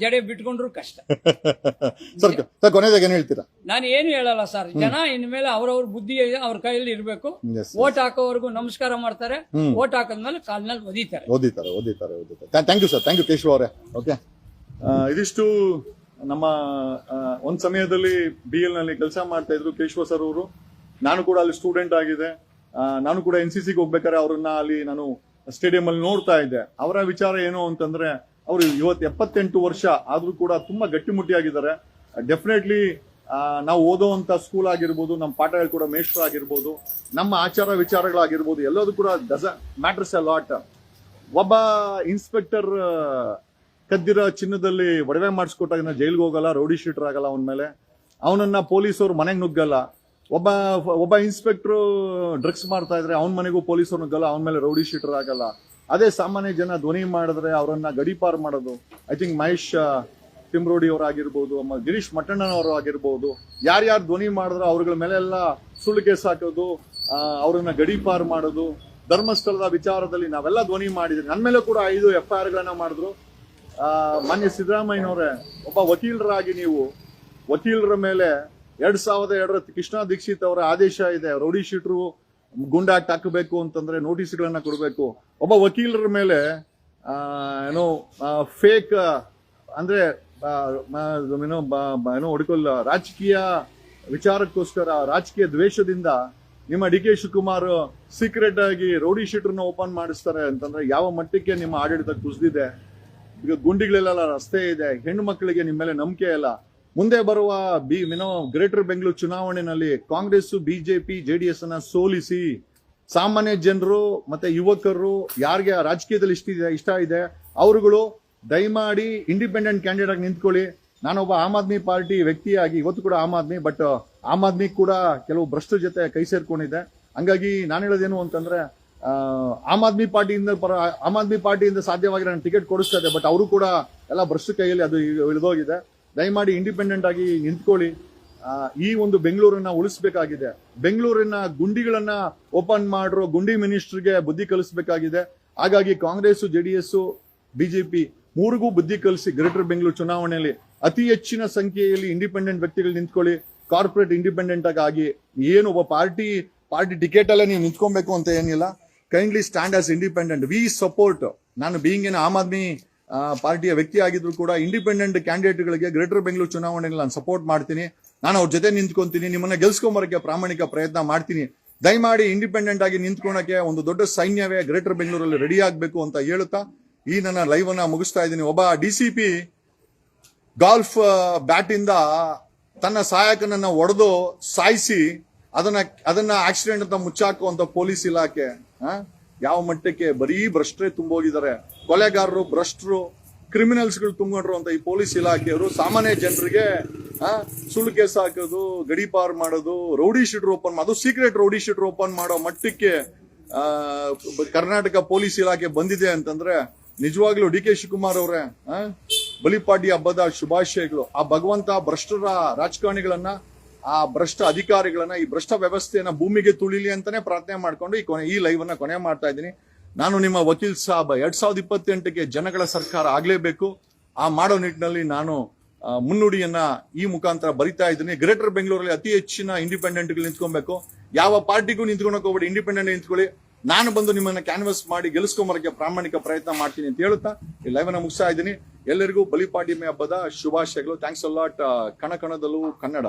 Speaker 2: ಜಡೆ ಬಿಟ್ಕೊಂಡ್ರು ಕಷ್ಟ.
Speaker 1: ಸರ್ ಸರ್ ಕೊನೆದಾಗ ಏನ್ ಹೇಳ್ತೀರಾ?
Speaker 2: ನಾನು ಏನು ಹೇಳಲ್ಲ ಸರ್. ಜನ ಇನ್ಮೇಲೆ ಅವ್ರವ್ರ ಬುದ್ಧಿ ಅವ್ರ ಕೈಯಲ್ಲಿ ಇರ್ಬೇಕು.
Speaker 1: ಎಸ್
Speaker 2: ಓಟ್ ಹಾಕೋವರೆಗೂ ನಮಸ್ಕಾರ ಮಾಡ್ತಾರೆ.
Speaker 1: ಹ್ಮ್.
Speaker 2: ಓಟ್ ಹಾಕದ್ಮೇಲೆ ಕಾಲ್ನಲ್ಲಿ ಒದಿತಾರೆ.
Speaker 1: ಓದಿತಾರೆ ಓದಿತಾರೆ ಓದಿತಾರೆ thank you sir thank you Keshava ಅವರೇ. ಓಕೆ ಇದಿಷ್ಟು ನಮ್ಮ ಆ, ಒಂದ್ ಸಮಯದಲ್ಲಿ ಬಿ ಎಲ್ನಲ್ಲಿ ಕೆಲಸ ಮಾಡ್ತಾ ಇದ್ರು ಕೇಶವ ಸರ್ ಅವರು. ನಾನು ಕೂಡ ಅಲ್ಲಿ ಸ್ಟೂಡೆಂಟ್ ಆಗಿದೆ. ಆ, ನಾನು ಕೂಡ ಎನ್ ಸಿ ಸಿಗೆ ಹೋಗ್ಬೇಕಾದ್ರೆ ಅವ್ರನ್ನ ಅಲ್ಲಿ ನಾನು ಸ್ಟೇಡಿಯಂ ಅಲ್ಲಿ ನೋಡ್ತಾ ಇದ್ದೆ. ಅವರ ವಿಚಾರ ಏನು ಅಂತಂದ್ರೆ ಅವರು ಇವತ್ತು ಎಪ್ಪತ್ತೆಂಟು ವರ್ಷ ಆದ್ರೂ ಕೂಡ ತುಂಬಾ ಗಟ್ಟಿಮುಟ್ಟಿಯಾಗಿದ್ದಾರೆ. ಡೆಫಿನೆಟ್ಲಿ ನಾವು ಓದೋವಂಥ ಸ್ಕೂಲ್ ಆಗಿರ್ಬೋದು, ನಮ್ಮ ಪಾಠ ಕೂಡ ಮೇಷ್ಟ್ರು ಆಗಿರ್ಬೋದು, ನಮ್ಮ ಆಚಾರ ವಿಚಾರಗಳಾಗಿರ್ಬೋದು, ಎಲ್ಲದೂ ಕೂಡ ಡಸ ಮ್ಯಾಟ್ರಸ್ ಅ ಲಾಟ್ ಒಬ್ಬ ಇನ್ಸ್ಪೆಕ್ಟರ್ ಕದ್ದಿರೋ ಚಿನ್ನದಲ್ಲಿ ಒಡವೆ ಮಾಡಿಸ್ಕೊಟ್ಟಾಗ ಜೈಲಿಗೆ ಹೋಗಲ್ಲ ರೌಡಿ ಶೀಟರ್ ಆಗಲ್ಲ ಅವನ ಮೇಲೆ. ಅವನನ್ನ ಪೊಲೀಸರು ಮನೆಗೆ ನುಗ್ಗಲ್ಲ. ಒಬ್ಬ ಒಬ್ಬ ಇನ್ಸ್ಪೆಕ್ಟರ್ ಡ್ರಗ್ಸ್ ಮಾಡ್ತಾ ಇದ್ರೆ ಅವನ ಮನೆಗೂ ಪೊಲೀಸರು ನುಗ್ಗಲ್ಲ, ಅವನ ಮೇಲೆ ರೌಡಿ ಶೀಟರ್ ಆಗಲ್ಲ. ಅದೇ ಸಾಮಾನ್ಯ ಜನ ಧ್ವನಿ ಮಾಡಿದ್ರೆ ಅವರನ್ನ ಗಡಿಪಾರು ಮಾಡೋದು. ಐ ಥಿಂಕ್ ಮಹೇಶ್ ತಿಮ್ರೋಡಿ ಅವರಾಗಿರ್ಬೋದು ನಮ್ಮ ಗಿರೀಶ್ ಮಟ್ಟಣ್ಣನವರು ಆಗಿರ್ಬೋದು ಯಾರ್ಯಾರು ಧ್ವನಿ ಮಾಡಿದ್ರು ಅವ್ರಗಳ ಮೇಲೆ ಎಲ್ಲ ಸುಳ್ಳು ಕೇಸ್ ಹಾಕೋದು ಅವ್ರನ್ನ ಗಡೀಪಾರು ಮಾಡೋದು, ಧರ್ಮಸ್ಥಳದ ವಿಚಾರದಲ್ಲಿ ನಾವೆಲ್ಲ ಧ್ವನಿ ಮಾಡಿದ್ವಿ. ನನ್ನ ಮೇಲೆ ಕೂಡ ಐದು ಎಫ್ ಐ ಆರ್ಗಳನ್ನ ಮಾಡಿದ್ರು ಮಾನ್ಯ ಸಿದ್ದರಾಮಯ್ಯನವರೇ, ಒಬ್ಬ ವಕೀಲರಾಗಿ ನೀವು, ವಕೀಲರ ಮೇಲೆ ಎರಡ್ ಸಾವಿರದ ಎರಡರ ಕೃಷ್ಣ ದೀಕ್ಷಿತ್ ಅವರ ಆದೇಶ ಇದೆ, ರೌಡಿ ಶೀಟ್ರು ಗುಂಡಾಕ್ಟ್ ಹಾಕಬೇಕು ಅಂತಂದ್ರೆ ನೋಟಿಸ್ಗಳನ್ನ ಕೊಡಬೇಕು. ಒಬ್ಬ ವಕೀಲರ ಮೇಲೆ ಏನು ಫೇಕ್, ಅಂದ್ರೆ ಏನೋ ಏನೋ ಹೊಡ್ಕೊಲ್ಲ ರಾಜಕೀಯ ವಿಚಾರಕ್ಕೋಸ್ಕರ, ರಾಜಕೀಯ ದ್ವೇಷದಿಂದ ನಿಮ್ಮ ಡಿ ಕೆ ಶಿವಕುಮಾರ್ ಸೀಕ್ರೆಟ್ ಆಗಿ ರೌಡಿ ಶೀಟರ್ನ ಓಪನ್ ಮಾಡಿಸ್ತಾರೆ ಅಂತಂದ್ರೆ ಯಾವ ಮಟ್ಟಕ್ಕೆ ನಿಮ್ಮ ಆಡಳಿತ ಕುಸಿದಿದೆ? ಈಗ ಗುಂಡಿಗಳೆಲ್ಲ ರಸ್ತೆ ಇದೆ, ಹೆಣ್ಣು ಮಕ್ಕಳಿಗೆ ನಿಮ್ಮ ಮೇಲೆ ನಂಬಿಕೆ ಇಲ್ಲ. ಮುಂದೆ ಬರುವ ಬಿ ಮಿನೋ ಗ್ರೇಟರ್ ಬೆಂಗಳೂರು ಚುನಾವಣೆಯಲ್ಲಿ ಕಾಂಗ್ರೆಸ್ ಬಿಜೆಪಿ ಎಸ್ ಅನ್ನ ಸೋಲಿಸಿ ಸಾಮಾನ್ಯ ಜನರು ಮತ್ತೆ ಯುವಕರು, ಯಾರಿಗೆ ರಾಜಕೀಯದಲ್ಲಿ ಇಷ್ಟ ಇದೆ ಇಷ್ಟ ಇದೆ, ಅವರುಗಳು ದಯಮಾಡಿ ಇಂಡಿಪೆಂಡೆಂಟ್ ಕ್ಯಾಂಡಿಡೇಟ್ ಆಗಿ ನಿಂತ್ಕೊಳ್ಳಿ. ನಾನೊಬ್ಬ ಆಮ್ ಆದ್ಮಿ ಪಾರ್ಟಿ ವ್ಯಕ್ತಿಯಾಗಿ, ಇವತ್ತು ಕೂಡ ಆಮ್ ಆದ್ಮಿ ಬಟ್ ಆಮ್ ಆದ್ಮಿ ಕೂಡ ಕೆಲವು ಭ್ರಷ್ಟರ ಜೊತೆ ಕೈ ಸೇರ್ಕೊಂಡಿದೆ. ಹಂಗಾಗಿ ನಾನು ಹೇಳೋದೇನು ಅಂತಂದ್ರೆ ಆಮ್ ಆದ್ಮಿ ಪಾರ್ಟಿಯಿಂದ ಪರ, ಆಮ್ ಆದ್ಮಿ ಪಾರ್ಟಿಯಿಂದ ಸಾಧ್ಯವಾಗಿ ನಾನು ಟಿಕೆಟ್ ಕೊಡಿಸ್ತಾ ಬಟ್ ಅವರು ಕೂಡ ಎಲ್ಲ ಭ್ರಷ್ಟ ಕೈಯಲ್ಲಿ ಅದು ಇಳಿದೋಗಿದೆ. ದಯಮಾಡಿ ಇಂಡಿಪೆಂಡೆಂಟ್ ಆಗಿ ನಿಂತ್ಕೊಳ್ಳಿ. ಈ ಒಂದು ಬೆಂಗಳೂರನ್ನ ಉಳಿಸ್ಬೇಕಾಗಿದೆ. ಬೆಂಗಳೂರಿನ ಗುಂಡಿಗಳನ್ನ ಓಪನ್ ಮಾಡಿರೋ ಗುಂಡಿ ಮಿನಿಸ್ಟರ್ಗೆ ಬುದ್ಧಿ ಕಲಿಸ್ಬೇಕಾಗಿದೆ. ಹಾಗಾಗಿ ಕಾಂಗ್ರೆಸ್ ಜೆಡಿಎಸ್ ಬಿಜೆಪಿ ಮೂರಿಗೂ ಬುದ್ಧಿ ಕಲಿಸಿ ಗ್ರೇಟರ್ ಬೆಂಗಳೂರು ಚುನಾವಣೆಯಲ್ಲಿ ಅತಿ ಹೆಚ್ಚಿನ ಸಂಖ್ಯೆಯಲ್ಲಿ ಇಂಡಿಪೆಂಡೆಂಟ್ ವ್ಯಕ್ತಿಗಳು ನಿಂತ್ಕೊಳ್ಳಿ ಕಾರ್ಪೊರೇಟ್ ಇಂಡಿಪೆಂಡೆಂಟ್ ಆಗಿ ಏನು ಒಬ್ಬ ಪಾರ್ಟಿ ಪಾರ್ಟಿ ಟಿಕೆಟ್ ಅಲ್ಲೇ ನೀವು ನಿಂತ್ಕೊಬೇಕು ಅಂತ ಏನಿಲ್ಲ. Kindly stand as independent we support ನಾನು ಬೀಯಿಂಗ್ ಏನ್ ಆಮ್ ಆದ್ಮಿ ಪಾರ್ಟಿಯ ವ್ಯಕ್ತಿ ಆಗಿದ್ರು ಕೂಡ ಇಂಡಿಪೆಂಡೆಂಟ್ ಕ್ಯಾಂಡಿಡೇಟ್ಗಳಿಗೆ ಗ್ರೇಟರ್ ಬೆಂಗಳೂರು ಚುನಾವಣೆಯಲ್ಲಿ ನಾನು ಸಪೋರ್ಟ್ ಮಾಡ್ತೀನಿ. ನಾನು ಅವ್ರ ಜೊತೆ ನಿಂತ್ಕೊಂತೀನಿ. ನಿಮ್ಮನ್ನ ಗೆಲ್ಸ್ಕೊಂಬರಕ್ಕೆ ಪ್ರಾಮಾಣಿಕ ಪ್ರಯತ್ನ ಮಾಡ್ತೀನಿ. ದಯಮಾಡಿ ಇಂಡಿಪೆಂಡೆಂಟ್ ಆಗಿ ನಿಂತ್ಕೊಳಕ್ಕೆ ಒಂದು ದೊಡ್ಡ ಸೈನ್ಯವೇ ಗ್ರೇಟರ್ ಬೆಂಗಳೂರಲ್ಲಿ ರೆಡಿ ಆಗಬೇಕು ಅಂತ ಹೇಳುತ್ತಾ ಈ ನನ್ನ ಲೈವ್ ಅನ್ನ ಮುಗಿಸ್ತಾ ಇದ್ದೀನಿ ಒಬ್ಬ D C P golf bat ಇಂದ ತನ್ನ ಸಹಾಯಕನನ್ನ ಒಡೆದು ಸಾಯಿಸಿ ಅದನ್ನ ಅದನ್ನ ಆಕ್ಸಿಡೆಂಟ್ ಅಂತ ಮುಚ್ಚಾಕುವಂತ ಪೊಲೀಸ್ ಇಲಾಖೆ? ಯಾವ ಮಟ್ಟಕ್ಕೆ ಬರೀ ಭ್ರಷ್ಟರೇ ತುಂಬೋಗಿದ್ದಾರೆ ಕೊಲೆಗಾರರು, ಭ್ರಷ್ಟರು ಕ್ರಿಮಿನಲ್ಸ್ಗಳು ತುಂಬಿಕೊಂಡ್ರು ಅಂತ ಈ ಪೊಲೀಸ್ ಇಲಾಖೆಯವರು ಸಾಮಾನ್ಯ ಜನರಿಗೆ ಸುಳ್ಳು ಕೇಸ್ ಹಾಕೋದು ಗಡಿಪಾರ್ ಮಾಡೋದು, ರೌಡಿ ಶೀಟರ್ ಓಪನ್ ಅದು ಸೀಕ್ರೆಟ್ ರೌಡಿ ಶೀಟರ್ ಓಪನ್ ಮಾಡೋ ಮಟ್ಟಕ್ಕೆ ಕರ್ನಾಟಕ ಪೊಲೀಸ್ ಇಲಾಖೆ ಬಂದಿದೆ ಅಂತಂದ್ರೆ ನಿಜವಾಗ್ಲೂ ಡಿ ಕೆ ಶಿವಕುಮಾರ್ ಅವರೇ ಬಲಿಪಾಡಿ ಹಬ್ಬದ ಶುಭಾಶಯಗಳು. ಆ ಭಗವಂತ ಭ್ರಷ್ಟರ ರಾಜಕಾರಣಿಗಳನ್ನ, ಆ ಭ್ರಷ್ಟ ಅಧಿಕಾರಿಗಳನ್ನ, ಈ ಭ್ರಷ್ಟ ವ್ಯವಸ್ಥೆಯನ್ನ ಭೂಮಿಗೆ ತುಳಿಲಿ ಅಂತಾನೆ ಪ್ರಾರ್ಥನೆ ಮಾಡ್ಕೊಂಡು ಈ ಕೊನೆ, ಈ ಲೈವ್ ಅನ್ನ ಕೊನೆ ಮಾಡ್ತಾ ಇದ್ದೀನಿ. ನಾನು ನಿಮ್ಮ ವಕೀಲ್ ಸಾಬ್, ಎರಡ್ ಸಾವಿರದ ಇಪ್ಪತ್ತೆಂಟಕ್ಕೆ ಜನಗಳ ಸರ್ಕಾರ ಆಗ್ಲೇಬೇಕು. ಆ ಮಾಡೋ ನಿಟ್ಟಿನಲ್ಲಿ ನಾನು ಮುನ್ನುಡಿಯನ್ನ ಈ ಮುಖಾಂತರ ಬರಿತಾ ಇದ್ದೀನಿ. ಗ್ರೇಟರ್ ಬೆಂಗಳೂರಲ್ಲಿ ಅತಿ ಹೆಚ್ಚಿನ ಇಂಡಿಪೆಂಡೆಂಟ್ ನಿಂತ್ಕೊಬೇಕು. ಯಾವ ಪಾರ್ಟಿಗೂ ನಿಂತ್ಕೊಳಕ್ ಹೋಗ್ಬೇಡಿ. ಇಂಡಿಪೆಂಡೆಂಟ್ ನಿಂತ್ಕೊಳ್ಳಿ. ನಾನು ಬಂದು ನಿಮ್ಮನ್ನ ಕ್ಯಾನ್ವಸ್ ಮಾಡಿ ಗೆಲ್ಲಿಸ್ಕೊಂಬರಕ್ಕೆ ಪ್ರಾಮಾಣಿಕ ಪ್ರಯತ್ನ ಮಾಡ್ತೀನಿ ಅಂತ ಹೇಳುತ್ತಾ ಈ ಲೈವ್ ಅನ್ನ ಮುಗಿಸ್ತಾ ಇದ್ದೀನಿ. ಎಲ್ಲರಿಗೂ ಬಲಿಪಾಡ್ಯಮೆ ಹಬ್ಬದ ಶುಭಾಶಯಗಳು. ಥ್ಯಾಂಕ್ಸ್ ಅಲ್ಲಾಟ್ ಕಣ ಕಣದಲ್ಲೂ ಕನ್ನಡ.